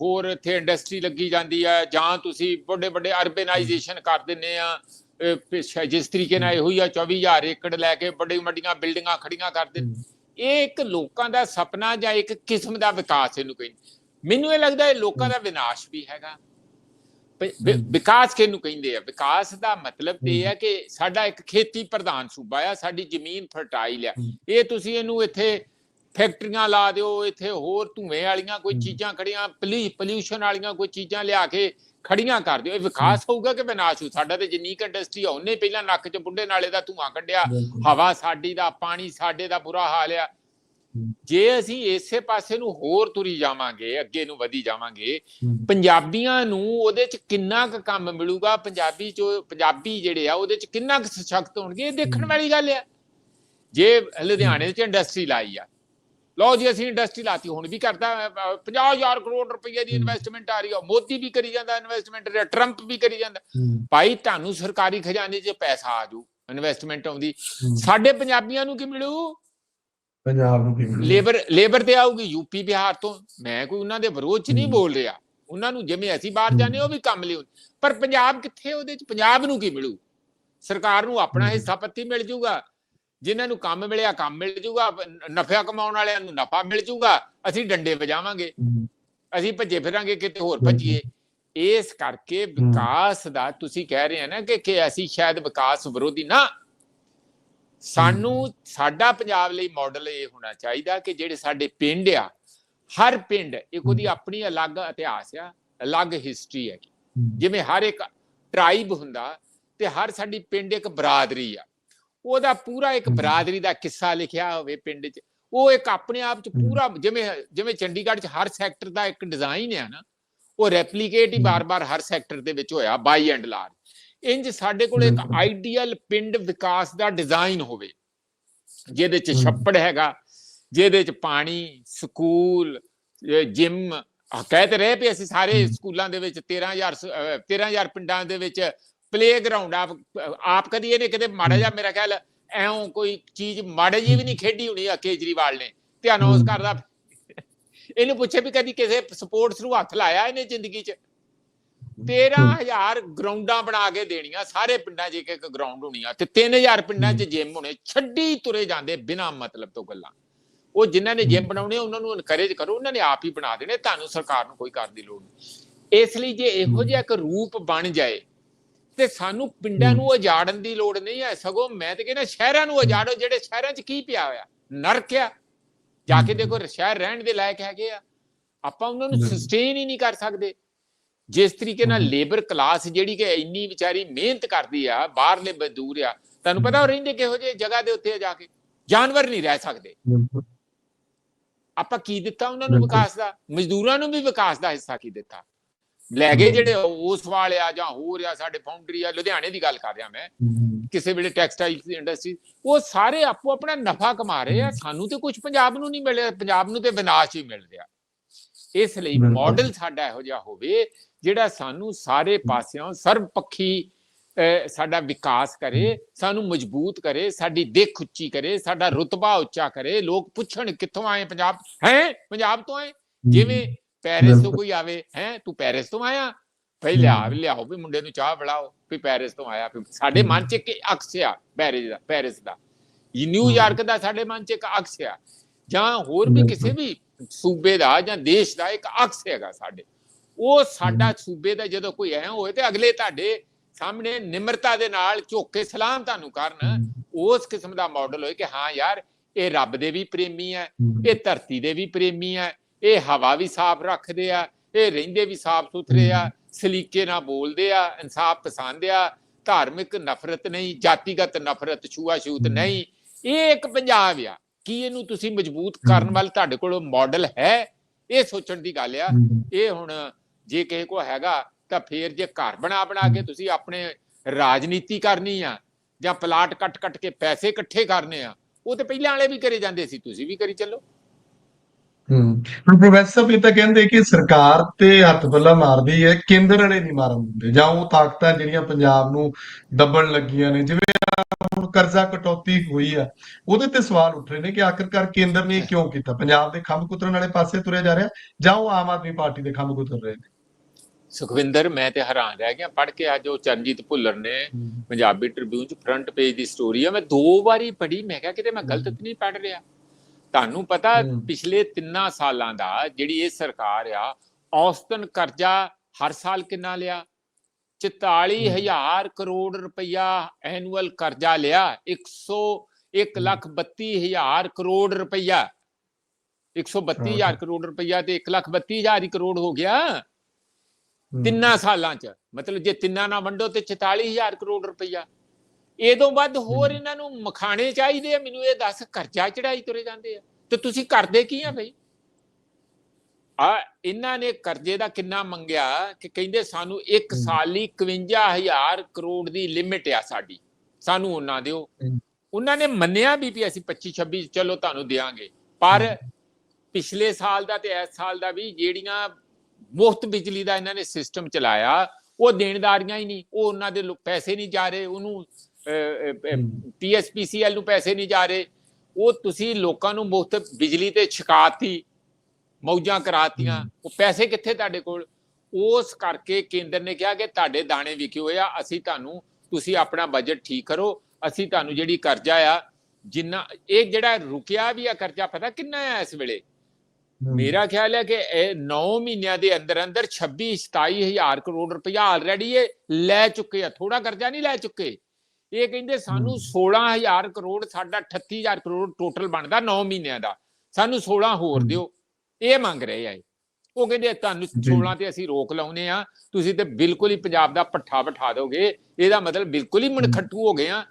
ਹੋਰ ਇੱਥੇ ਇੰਡਸਟਰੀ ਲੱਗੀ ਜਾਂਦੀ ਹੈ ਜਾਂ ਤੁਸੀਂ ਵੱਡੇ ਵੱਡੇ ਅਰਬਨਾਈਜੇਸ਼ਨ ਕਰ ਦਿੰਨੇ ਆ ਜਿਸ ਤਰੀਕੇ ਨਾਲ ਇਹੋ ਹੀ ਆ 24000 ਏਕੜ ਲੈ ਕੇ ਵੱਡੀ ਵੱਡੀਆਂ ਬਿਲਡਿੰਗਾਂ ਖੜੀਆਂ ਕਰ ਦੇ ਇਹ ਇੱਕ ਲੋਕਾਂ ਦਾ ਸੁਪਨਾ ਜਾਂ ਇੱਕ ਕਿਸਮ ਦਾ ਵਿਕਾਸ ਇਹਨੂੰ ਕਹਿੰਦੇ। ਮੈਨੂੰ ਇਹ ਲੱਗਦਾ ਇਹ ਲੋਕਾਂ ਦਾ ਵਿਨਾਸ਼ ਵੀ ਹੈਗਾ। ਵਿਕਾਸ ਕਿਹਨੂੰ ਕਹਿੰਦੇ ਆ? ਵਿਕਾਸ ਦਾ ਮਤਲਬ ਇਹ ਹੈ ਕਿ ਸਾਡਾ ਇੱਕ ਖੇਤੀ ਪ੍ਰਧਾਨ ਸੂਬਾ ਆ ਸਾਡੀ ਜ਼ਮੀਨ ਫਰਟਾਈਲ ਆ। ਇਹ ਤੁਸੀਂ ਇਹਨੂੰ ਇੱਥੇ ਫੈਕਟਰੀਆਂ ਲਾ ਦਿਓ ਇੱਥੇ ਹੋਰ ਧੂਏ ਵਾਲੀਆਂ ਕੋਈ। ਚੀਜ਼ਾਂ ਖੜੀਆਂ ਪੋਲਿਊਸ਼ਨ ਵਾਲੀਆਂ ਕੋਈ ਚੀਜ਼ਾਂ ਲਿਆ ਕੇ ਖੜੀਆਂ ਕਰ ਦਿਓ। ਇਹ ਵਿਕਾਸ ਹੋਊਗਾ ਕਿ ਵਿਨਾਸ਼ ਹੋਊ? ਸਾਡਾ ਤੇ ਜਿੰਨੀ ਇੰਡਸਟਰੀ ਆ ਉਹਨੇ ਪਹਿਲਾਂ ਨੱਕ 'ਚ ਬੁੱਢੇ ਨਾਲੇ ਦਾ ਧੂਆਂ ਕੱਢਿਆ। ਹਵਾ ਸਾਡੀ ਦਾ ਪਾਣੀ ਸਾਡੇ ਦਾ ਬੁਰਾ ਹਾਲ ਆ। ਜੇ ਅਸੀਂ ਇਸੇ ਪਾਸੇ ਨੂੰ ਹੋਰ ਤੁਰੀ ਜਾਵਾਂਗੇ ਅੱਗੇ ਨੂੰ ਵਧੀ ਜਾਵਾਂਗੇ ਪੰਜਾਬੀਆਂ ਨੂੰ ਉਹਦੇ ਚ ਕਿੰਨਾ ਕੁ ਕੰਮ ਮਿਲੂਗਾ? ਪੰਜਾਬੀ ਚੋ ਪੰਜਾਬੀ ਜਿਹੜੇ ਆ ਉਹਦੇ ਚ ਕਿੰਨਾ ਕੁ ਸਸ਼ਕਤ ਹੋਣਗੇ? ਇਹ ਦੇਖਣ। ਵਾਲੀ ਗੱਲ ਆ। ਜੇ ਲੁਧਿਆਣੇ ਚ ਇੰਡਸਟਰੀ ਲਾਈ ਆ ਲਓ ਜੀ ਅਸੀਂ ਇੰਡਸਟਰੀ ਲਾਤੀ ਹੁਣ ਵੀ ਕਰਦਾ 50000 ਕਰੋੜ ਰੁਪਏ ਦੀ। ਇਨਵੈਸਟਮੈਂਟ ਆ ਰਹੀ ਆ। ਮੋਦੀ ਵੀ ਕਰੀ ਜਾਂਦਾ ਇਨਵੈਸਟਮੈਂਟ ਟਰੰਪ ਵੀ ਕਰੀ ਜਾਂਦਾ। ਭਾਈ ਤੁਹਾਨੂੰ ਸਰਕਾਰੀ ਖਜ਼ਾਨੇ 'ਚ ਪੈਸਾ ਆ ਜਾਊ ਇਨਵੈਸਟਮੈਂਟ ਆਉਂਦੀ। ਸਾਡੇ ਪੰਜਾਬੀਆਂ ਨੂੰ ਕੀ ਮਿਲੂ? ਪੰਜਾਬ ਨੂੰ ਕਿਵੇਂ ਲੇਬਰ ਲੇਬਰ ਤੇ ਆਊਗੀ ਯੂਪੀ ਬਿਹਾਰ ਤੋਂ। ਮੈਂ ਕੋਈ ਉਹਨਾਂ ਦੇ ਵਿਰੋਧ 'ਚ ਨਹੀਂ। ਬੋਲ ਰਿਹਾ। ਉਹਨਾਂ ਨੂੰ ਜਿਵੇਂ ਅਸੀਂ ਬਾਹਰ। ਜਾਂਦੇ ਉਹ ਵੀ ਕੰਮ ਲਿਓ ਪਰ ਪੰਜਾਬ ਕਿੱਥੇ ਉਹਦੇ 'ਚ? ਪੰਜਾਬ ਨੂੰ ਕੀ ਮਿਲੂ? ਸਰਕਾਰ ਨੂੰ ਆਪਣਾ। ਹਿੱਸਾ ਪੱਤੀ ਮਿਲ ਜੂਗਾ ਜਿਨ੍ਹਾਂ ਨੂੰ ਕੰਮ ਮਿਲਿਆ ਕੰਮ ਮਿਲ ਜੂਗਾ ਨਫਾ ਕਮਾਉਣ ਵਾਲਿਆਂ ਨੂੰ ਨਫਾ ਮਿਲ ਜੂਗਾ ਅਸੀਂ ਡੰਡੇ ਵਜਾਵਾਂਗੇ। ਅਸੀਂ ਭੱਜੇ ਫਿਰਾਂਗੇ ਕਿਤੇ ਹੋਰ। ਭੱਜੀਏ। ਇਸ ਕਰਕੇ ਵਿਕਾਸ ਦਾ ਤੁਸੀਂ ਕਹਿ ਰਹੇ ਆ ਨਾ ਕਿ ਕਿ ਅਸੀਂ ਸ਼ਾਇਦ ਵਿਕਾਸ ਵਿਰੋਧੀ ਨਾ। ਸਾਨੂੰ ਸਾਡਾ ਪੰਜਾਬ ਲਈ ਮਾਡਲ ਇਹ ਹੋਣਾ ਚਾਹੀਦਾ ਕਿ ਜਿਹੜੇ ਸਾਡੇ ਪਿੰਡ ਆ ਹਰ ਪਿੰਡ ਇੱਕ ਉਹਦੀ ਆਪਣੀ ਅਲੱਗ ਇਤਿਹਾਸ ਆ ਅਲੱਗ ਹਿਸਟਰੀ ਹੈ। ਜਿਵੇਂ ਹਰ ਇੱਕ ਟ੍ਰਾਈਬ ਹੁੰਦਾ ਤੇ ਹਰ ਸਾਡੀ ਪਿੰਡ ਇੱਕ ਬਰਾਦਰੀ ਆ। ਉਹਦਾ ਪੂਰਾ ਇੱਕ। ਬਰਾਦਰੀ ਦਾ ਕਿੱਸਾ ਲਿਖਿਆ ਹੋਵੇ ਪਿੰਡ 'ਚ ਉਹ ਇੱਕ ਆਪਣੇ ਆਪ 'ਚ। ਪੂਰਾ ਜਿਵੇਂ ਜਿਵੇਂ ਚੰਡੀਗੜ੍ਹ 'ਚ ਹਰ ਸੈਕਟਰ ਦਾ ਇੱਕ ਡਿਜ਼ਾਈਨ ਹੈ ਨਾ ਉਹ ਰੈਪਲੀਕੇਟ ਹੀ। ਬਾਰ-ਬਾਰ ਹਰ ਸੈਕਟਰ ਦੇ ਵਿੱਚ ਹੋਇਆ ਬਾਈ ਐਂਡ ਲਾਰਜ ਇੰਜ ਸਾਡੇ ਕੋਲ ਇੱਕ। ਆਈਡੀਅਲ ਪਿੰਡ ਵਿਕਾਸ ਦਾ ਡਿਜ਼ਾਈਨ ਹੋਵੇ ਜਿਹਦੇ 'ਚ। ਛੱਪੜ ਹੈਗਾ ਜਿਹਦੇ 'ਚ ਪਾਣੀ ਸਕੂਲ ਜਿਮ ਕਹਿ ਤੇ ਰਹੇ ਵੀ ਅਸੀਂ ਸਾਰੇ। ਸਕੂਲਾਂ ਦੇ ਵਿੱਚ 13000 ਸ- ਅਹ 13000 ਪਿੰਡਾਂ ਦੇ ਵਿੱਚ ਪਲੇਗਰਾਉਂਡ ਆਪ ਆਪ ਕਦੀ ਇਹਨੇ ਕਿਤੇ ਮਾੜਾ ਜਿਹਾ ਮੇਰਾ ਖਿਆਲ ਐਉਂ ਕੋਈ ਚੀਜ਼ ਮਾੜੀ ਜੀ ਵੀ ਨਹੀਂ ਖੇਡੀ ਹੋਣੀ ਆ ਕੇਜਰੀਵਾਲ ਨੇ। ਤੇ ਅਨਾਉਂਸ। ਕਰਦਾ ਇਹਨੂੰ ਪੁੱਛੇ ਵੀ ਕਦੀ ਕਿਸੇ ਸਪੋਰਟਸ ਨੂੰ ਹੱਥ ਲਾਇਆ ਇਹਨੇ ਜ਼ਿੰਦਗੀ 'ਚ? 13000 ਗਰਾਊਂਡਾਂ ਬਣਾ ਕੇ ਦੇਣੀਆਂ ਸਾਰੇ ਪਿੰਡਾਂ 'ਚ ਇੱਕ ਇੱਕ ਗਰਾਊਂਡ ਹੋਣੀ ਆ ਤੇ 3000 ਪਿੰਡਾਂ 'ਚ ਜਿਮ ਹੋਣੇ ਛੱਡੀ ਤੁਰੇ ਜਾਂਦੇ ਬਿਨਾਂ ਮਤਲਬ ਤੋਂ ਗੱਲਾਂ। ਉਹ ਜਿਨ੍ਹਾਂ ਨੇ ਜਿਮ। ਬਣਾਉਣੇ ਉਹਨਾਂ ਨੂੰ ਇਨਕਰੇਜ ਕਰੋ ਉਹਨਾਂ ਨੇ ਆਪ ਹੀ ਬਣਾ ਦੇਣੇ ਤੁਹਾਨੂੰ ਸਰਕਾਰ ਨੂੰ ਕੋਈ ਕਰਨ ਦੀ ਲੋੜ ਨਹੀਂ। ਇਸ ਲਈ ਜੇ ਇਹੋ। ਜਿਹਾ ਇੱਕ ਰੂਪ ਬਣ ਜਾਏ ਤੇ ਸਾਨੂੰ ਪਿੰਡਾਂ ਨੂੰ ਉਜਾੜਨ ਦੀ ਲੋੜ ਨਹੀਂ ਹੈ। ਸਗੋਂ ਮੈਂ ਤੇ ਕਹਿੰਦਾ ਸ਼ਹਿਰਾਂ ਨੂੰ ਉਜਾੜੋ ਜਿਹੜੇ ਸ਼ਹਿਰਾਂ 'ਚ ਕੀ ਪਿਆ ਹੋਇਆ? ਨਰਕ ਆ। ਜਾ ਕੇ। ਦੇਖੋ ਸ਼ਹਿਰ ਰਹਿਣ ਦੇ ਲਾਇਕ ਹੈਗੇ ਆ। ਆਪਾਂ ਉਹਨਾਂ ਨੂੰ। ਸਸਟੇਨ ਹੀ ਨਹੀਂ ਕਰ ਸਕਦੇ। ਜਿਸ ਤਰੀਕੇ ਨਾਲ। ਲੇਬਰ ਕਲਾਸ ਜਿਹੜੀ ਕਿ ਇੰਨੀ ਵਿਚਾਰੀ ਮਿਹਨਤ ਕਰਦੀ ਆ ਬਾਹਰਲੇ ਮਜ਼ਦੂਰ ਆ ਤੁਹਾਨੂੰ ਪਤਾ ਉਹ ਰਹਿੰਦੇ ਕਿਹੋ ਜਿਹੇ ਜਗ੍ਹਾ ਦੇ ਉੱਤੇ ਜਾ ਕੇ? ਜਾਨਵਰ ਨਹੀਂ ਰਹਿ ਸਕਦੇ। ਆਪਾਂ ਕੀ ਦਿੱਤਾ ਉਹਨਾਂ ਨੂੰ। ਵਿਕਾਸ ਦਾ? ਮਜ਼ਦੂਰਾਂ ਨੂੰ ਵੀ ਵਿਕਾਸ ਦਾ ਹਿੱਸਾ ਕੀ ਦਿੱਤਾ? ਲੈ ਗਏ। ਜਿਹੜੇ ਉਸ ਵਾਲੇ ਆ ਜਾਂ ਹੋਰ ਆ ਸਾਡੇ ਫਾਊਂਡਰੀ ਆ ਲੁਧਿਆਣੇ ਦੀ ਗੱਲ ਕਰ ਰਿਹਾ ਮੈਂ। ਕਿਸੇ ਵੇਲੇ ਟੈਕਸਟਾਈਲ ਇੰਡਸਟਰੀ ਉਹ ਸਾਰੇ ਆਪੋ ਆਪਣਾ ਨਫਾ ਕਮਾ ਰਹੇ ਆ। ਸਾਨੂੰ ਤੇ ਕੁਝ ਪੰਜਾਬ ਨੂੰ ਨਹੀਂ ਮਿਲ ਰਿਹਾ ਪੰਜਾਬ ਨੂੰ ਤੇ ਵਿਨਾਸ਼ ਹੀ ਮਿਲ ਰਿਹਾ। ਇਸ ਲਈ। ਮਾਡਲ ਸਾਡਾ ਇਹੋ ਜਿਹਾ ਹੋਵੇ ਜਿਹੜਾ ਸਾਨੂੰ ਸਾਰੇ ਪਾਸਿਓਂ ਸਰਬਪੱਖੀ ਅਹ, ਸਾਡਾ ਵਿਕਾਸ ਕਰੇ ਸਾਨੂੰ ਮਜ਼ਬੂਤ ਕਰੇ ਸਾਡੀ ਦਿੱਖ ਉੱਚੀ ਕਰੇ ਸਾਡਾ ਰੁਤਬਾ ਉੱਚਾ ਕਰੇ। ਲੋਕ ਪੁੱਛਣ ਕਿੱਥੋਂ ਆਏ ਪੰਜਾਬ? ਹੈ? ਪੰਜਾਬ ਤੋਂ ਆਏ? ਜਿਵੇਂ ਪੈਰਿਸ ਤੋਂ। ਕੋਈ ਆਵੇ ਹੈ? ਤੂੰ ਪੈਰਿਸ ਤੋਂ ਆਇਆ? ਭਈ ਲਿਆ। ਲਿਆਓ ਵੀ ਮੁੰਡੇ ਨੂੰ ਚਾਹ ਪਿਲਾਓ ਵੀ ਪੈਰਿਸ ਤੋਂ ਆਇਆ ਸਾਡੇ ਮਨ 'ਚ ਇੱਕ ਅਕਸ ਆ ਪੈਰਿਸ ਦਾ ਪੈਰਿਸ ਦਾ। ਇਹ ਨਿਊਯਾਰਕ ਦਾ ਸਾਡੇ ਮਨ 'ਚ ਇੱਕ ਅਕਸ ਆ। ਜਾਂ ਹੋਰ ਵੀ। ਕਿਸੇ ਵੀ ਸੂਬੇ ਦਾ ਜਾਂ ਦੇਸ਼ ਦਾ ਇੱਕ ਅਕਸ ਹੈਗਾ ਸਾਡੇ। ਉਹ ਸਾਡਾ ਸੂਬੇ ਦਾ ਜਦੋਂ ਕੋਈ ਐ ਹੋਏ ਤੇ ਅਗਲੇ ਤੁਹਾਡੇ ਸਾਹਮਣੇ ਨਿਮਰਤਾ ਦੇ ਨਾਲ ਝੁੱਕ ਕੇ ਸਲਾਮ ਤੁਹਾਨੂੰ ਕਰਨ ਉਸ ਕਿਸਮ ਦਾ ਮਾਡਲ ਹੋਏ ਕਿ ਹਾਂ ਯਾਰ ਇਹ ਰੱਬ ਦੇ ਵੀ ਪ੍ਰੇਮੀ ਹੈ। ਇਹ ਧਰਤੀ ਦੇ ਵੀ ਪ੍ਰੇਮੀ ਆ ਇਹ ਹਵਾ ਵੀ ਸਾਫ਼ ਰੱਖਦੇ ਆ ਇਹ ਰਹਿੰਦੇ ਵੀ ਸਾਫ਼ ਸੁਥਰੇ ਆ ਸਲੀਕੇ ਨਾਲ ਬੋਲਦੇ ਆ ਇਨਸਾਫ ਪਸੰਦ ਆ ਧਾਰਮਿਕ ਨਫ਼ਰਤ ਨਹੀਂ ਜਾਤੀਗਤ ਨਫ਼ਰਤ ਛੂਆ-ਛੂਤ ਹਮ। ਨਹੀਂ ਇਹ ਇੱਕ ਪੰਜਾਬ ਆ। ਕੀ ਇਹਨੂੰ ਤੁਸੀਂ ਮਜ਼ਬੂਤ ਕਰਨ। ਵੱਲ ਤੁਹਾਡੇ ਕੋਲ ਮਾਡਲ ਹੈ? ਇਹ ਸੋਚਣ ਦੀ ਗੱਲ ਆ। ਇਹ ਹੁਣ ਜੇ ਕਿਸੇ ਕੋ ਹੈਗਾ ਤਾਂ ਫੇਰ ਜੇ ਘਰ ਬਣਾ ਬਣਾ ਕੇ ਤੁਸੀਂ ਆਪਣੇ ਰਾਜਨੀਤੀ ਕਰਨੀ ਆ ਜਾਂ ਪਲਾਟ ਕੱਟ ਕੱਟ ਕੇ ਪੈਸੇ ਇਕੱਠੇ ਕਰਨੇ ਆ ਉਹ ਤੇ ਪਹਿਲਾਂ ਵਾਲੇ ਵੀ ਕਰੇ ਜਾਂਦੇ ਸੀ ਤੁਸੀਂ ਵੀ ਕਰੀ ਚੱਲੋ। ਹੂੰ। ਪ੍ਰੋਫੈਸਰ ਇਹ ਤਾਂ ਕਹਿੰਦੇ ਕਿ ਸਰਕਾਰ ਤੇ ਹੱਥ ਪੱਲਾ ਮਾਰਦੀ ਹੈ ਕੇਂਦਰ ਵਾਲੇ ਨਹੀਂ ਮਾਰਨ ਦਿੰਦੇ। ਜਾਂ ਉਹ ਤਾਕਤਾਂ ਜਿਹੜੀਆਂ ਪੰਜਾਬ ਨੂੰ ਦੱਬਣ ਲੱਗੀਆਂ ਨੇ ਜਿਵੇਂ ਹੁਣ ਕਰਜ਼ਾ ਕਟੌਤੀ ਹੋਈ ਆ ਉਹਦੇ ਤੇ ਸਵਾਲ ਉੱਠ ਰਹੇ ਨੇ ਕਿ ਆਖਿਰਕਾਰ ਕੇਂਦਰ ਨੇ ਕਿਉਂ ਕੀਤਾ? ਪੰਜਾਬ ਦੇ ਖੰਭ ਕੁਤਰਨ ਵਾਲੇ ਪਾਸੇ ਤੁਰਿਆ ਜਾ ਰਿਹਾ ਜਾਂ ਉਹ ਆਮ ਆਦਮੀ ਪਾਰਟੀ ਦੇ ਖੰਭ ਕੁਤਰ ਰਹੇ ਨੇ? ਸੁਖਵਿੰਦਰ ਮੈਂ ਤੇ ਹੈਰਾਨ ਰਹਿ ਗਿਆ। ਪੜ੍ਹ ਕੇ ਅੱਜ ਉਹ ਚਰਨਜੀਤ ਭੁੱਲਰ ਨੇ ਪੰਜਾਬੀ ਟ੍ਰਿਬਿਊਨ ਚ ਫਰੰਟ ਪੇਜ ਦੀ ਸਟੋਰੀ ਆ। ਮੈਂ ਦੋ ਵਾਰੀ ਪੜ੍ਹੀ ਮੈਂ ਕਿਹਾ ਕਿਤੇ ਮੈਂ ਗਲਤ ਤਾਂ ਨਹੀਂ ਪੜ੍ਹ ਰਿਹਾ। ਤੁਹਾਨੂੰ ਪਤਾ। ਪਿਛਲੇ ਤਿੰਨਾਂ ਸਾਲਾਂ ਦਾ ਜਿਹੜੀ ਇਹ ਸਰਕਾਰ ਆ ਔਸਤਨ ਕਰਜ਼ਾ ਹਰ ਸਾਲ ਕਿੰਨਾ ਲਿਆ? 44000 ਕਰੋੜ ਰੁਪਇਆ ਐਨੂਅਲ ਕਰਜ਼ਾ ਲਿਆ 100 1 ਲੱਖ 32000 ਕਰੋੜ ਰੁਪਇਆ। 132000 ਕਰੋੜ ਰੁਪਇਆ ਤੇ 1 ਲੱਖ 32000 ਹੀ ਕਰੋੜ ਹੋ ਗਿਆ। ਤਿੰਨਾਂ ਸਾਲਾਂ ਚ ਮਤਲਬ ਜੇ ਤਿੰਨਾਂ ਨਾਲ ਵੰਡੋ ਤੇ 44000 ਕਰੋੜ ਰੁਪਇਆ। ਇਹ ਤੋਂ ਵੱਧ ਹੋਰ। ਇਹਨਾਂ ਨੂੰ ਮਖਾਣੇ ਚਾਹੀਦੇ ਆ ਮੈਨੂੰ ਇਹ ਦੱਸ ਕਰਜ਼ਾ ਚੜਾਈ ਤੁਰੇ ਜਾਂਦੇ ਆ ਤੇ ਤੁਸੀਂ ਕਰਦੇ ਕੀ ਆ ਬਈ ਆ ਇਹਨਾਂ ਨੇ ਕਰਜ਼ੇ ਦਾ ਕਿੰਨਾ ਮੰਗਿਆ ਕਿ ਕਹਿੰਦੇ ਸਾਨੂੰ ਇੱਕ। ਸਾਲ ਲਈ 51000 ਕਰੋੜ ਦੀ ਲਿਮਿਟ ਆ ਸਾਡੀ ਸਾਨੂੰ ਉਹਨਾਂ ਦਿਓ। ਉਹਨਾਂ ਨੇ ਮੰਨਿਆ ਵੀ ਵੀ ਅਸੀਂ 25 26 ਚਲੋ ਤੁਹਾਨੂੰ ਦੇਾਂਗੇ ਪਰ ਪਿਛਲੇ ਸਾਲ ਦਾ ਤੇ ਇਸ ਸਾਲ ਦਾ ਵੀ ਜਿਹੜੀਆਂ ਮੁਫਤ ਬਿਜਲੀ ਦਾ ਇਹਨਾਂ ਨੇ ਸਿਸਟਮ ਚਲਾਇਆ ਉਹ ਦੇਣਦਾਰੀਆਂ ਹੀ ਨਹੀਂ ਉਹ ਉਹਨਾਂ ਦੇ ਪੈਸੇ ਨਹੀਂ ਜਾ ਰਹੇ ਉਹਨੂੰ। ਪੀਐਸਪੀਸੀਐਲ ਨੂੰ ਪੈਸੇ ਨਹੀਂ ਜਾ ਰਹੇ। ਉਹ ਤੁਸੀਂ ਲੋਕਾਂ ਨੂੰ ਮੁਫਤ ਬਿਜਲੀ ਤੇ ਛਕਾਤੀ ਮੌਜਾਂ ਕਰਾਤੀਆਂ। ਉਹ ਪੈਸੇ ਕਿੱਥੇ ਤੁਹਾਡੇ ਕੋਲ? ਉਸ ਕਰਕੇ ਕੇਂਦਰ ਨੇ ਕਿਹਾ ਕਿ ਤੁਹਾਡੇ ਦਾਣੇ ਵਿਕੇ ਹੋਏ ਆ। ਅਸੀਂ ਤੁਹਾਨੂੰ ਤੁਸੀਂ ਆਪਣਾ ਬਜਟ ਠੀਕ ਕਰੋ। ਅਸੀਂ ਤੁਹਾਨੂੰ ਜਿਹੜੀ ਕਰਜ਼ਾ ਆ ਜਿੰਨਾ ਇਹ ਜਿਹੜਾ ਰੁਕਿਆ ਵੀ ਆ ਕਰਜ਼ਾ ਪਤਾ ਕਿੰਨਾ ਆ ਇਸ ਵੇਲੇ? ਮੇਰਾ ਖਿਆਲ ਹੈ ਕਿ ਇਹ 9 ਮਹੀਨਿਆਂ ਦੇ ਅੰਦਰ ਅੰਦਰ 26 27000 ਕਰੋੜ ਰੁਪਇਆ ਆਲਰੇਡੀ ਇਹ ਲੈ ਚੁੱਕੇ ਆ। ਥੋੜਾ ਕਰਜ਼ਾ ਨਹੀਂ ਲੈ ਚੁੱਕੇ? ਇਹ ਕਹਿੰਦੇ ਸਾਨੂੰ ਹਮ। 16000 ਕਰੋੜ ਸਾਡਾ 38000 ਕਰੋੜ ਟੋਟਲ ਬਣਦਾ 9 ਮਹੀਨਿਆਂ ਦਾ ਸਾਨੂੰ 16 ਹੋਰ। ਦਿਓ ਇਹ ਮੰਗ ਰਹੇ ਆ। ਉਹ ਕਹਿੰਦੇ ਤੁਹਾਨੂੰ ਜੀ। 16 ਤੇ ਅਸੀਂ ਰੋਕ ਲਾਉਨੇ ਆ ਤੁਸੀਂ ਤੇ ਬਿਲਕੁਲ ਹੀ ਪੰਜਾਬ ਦਾ ਪੱਠਾ ਬਿਠਾ ਦੋਗੇ ਇਹਦਾ ਮਤਲਬ ਬਿਲਕੁਲ ਹੀ ਮਨਖੱਟੂ ਹੋ ਗਏ ਆ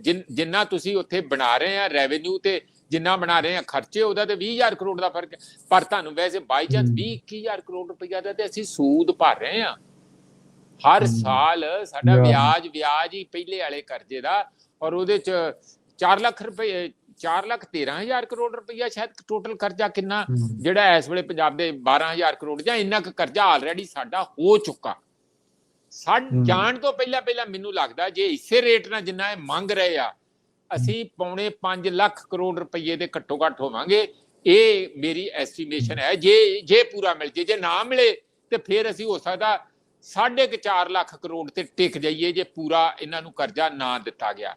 ਜਿਨ- ਤੁਸੀਂ ਉੱਥੇ ਬਣਾ ਰਹੇ ਆ ਰੈਵਨਿਊ ਤੇ ਜਿੰਨਾ ਬਣਾ ਰਹੇ ਆ ਖਰਚੇ ਉਹਦਾ ਤੇ 20000 ਕਰੋੜ ਦਾ ਫ਼ਰਕ ਪਰ ਤੁਹਾਨੂੰ ਵੈਸੇ ਬਾਈ ਚਾਂਸ ਹਮ। 20 21000 ਕਰੋੜ ਰੁਪਈਆ ਦਾ ਤੇ ਅਸੀਂ ਸੂਦ ਭਰ ਰਹੇ ਆ ਹਰ। ਸਾਲ ਸਾਡਾ ਵਿਆਜ। ਵਿਆਜ ਹੀ ਪਹਿਲੇ ਵਾਲੇ ਕਰਜ਼ੇ ਦਾ ਔਰ ਉਹਦੇ ਚ 4 ਲੱਖ ਰੁਪਏ 4 ਲੱਖ 13000 ਕਰੋੜ ਰੁਪਈਆ ਸ਼ਾਇਦ ਟੋਟਲ ਕਰਜ਼ਾ ਕਿੰਨਾ ਜਿਹੜਾ ਇਸ ਵੇਲੇ ਪੰਜਾਬ ਦੇ 12000 ਕਰੋੜ ਜਾਂ ਇੰਨਾ ਕੁ ਕਰਜ਼ਾ ਆਲਰੇਡੀ ਸਾਡਾ ਹੋ ਚੁੱਕਾ ਸਾਡ। ਜਾਣ ਤੋਂ ਪਹਿਲਾਂ ਪਹਿਲਾਂ ਮੈਨੂੰ ਲੱਗਦਾ ਜੇ ਇਸੇ ਰੇਟ ਨਾਲ ਜਿੰਨਾ ਇਹ ਮੰਗ ਰਹੇ ਆ ਅਸੀਂ ਪੌਣੇ 5 ਲੱਖ ਕਰੋੜ ਰੁਪਏ ਦੇ ਘੱਟੋ ਘੱਟ ਹੋਵਾਂਗੇ ਇਹ ਮੇਰੀ ਐਸਟੀਮੇਸ਼ਨ ਹੈ ਜੇ ਜੇ ਪੂਰਾ ਮਿਲ ਜੇ ਜੇ ਨਾ ਮਿਲੇ ਤੇ ਫਿਰ ਅਸੀਂ ਹੋ ਸਕਦਾ ਸਾਢੇ ਕੁ ਚਾਰ ਲੱਖ ਕਰੋੜ ਤੇ ਟਿਕ ਜਾਈਏ ਜੇ ਪੂਰਾ ਇਹਨਾਂ ਨੂੰ ਕਰਜ਼ਾ ਨਾ ਦਿੱਤਾ ਗਿਆ।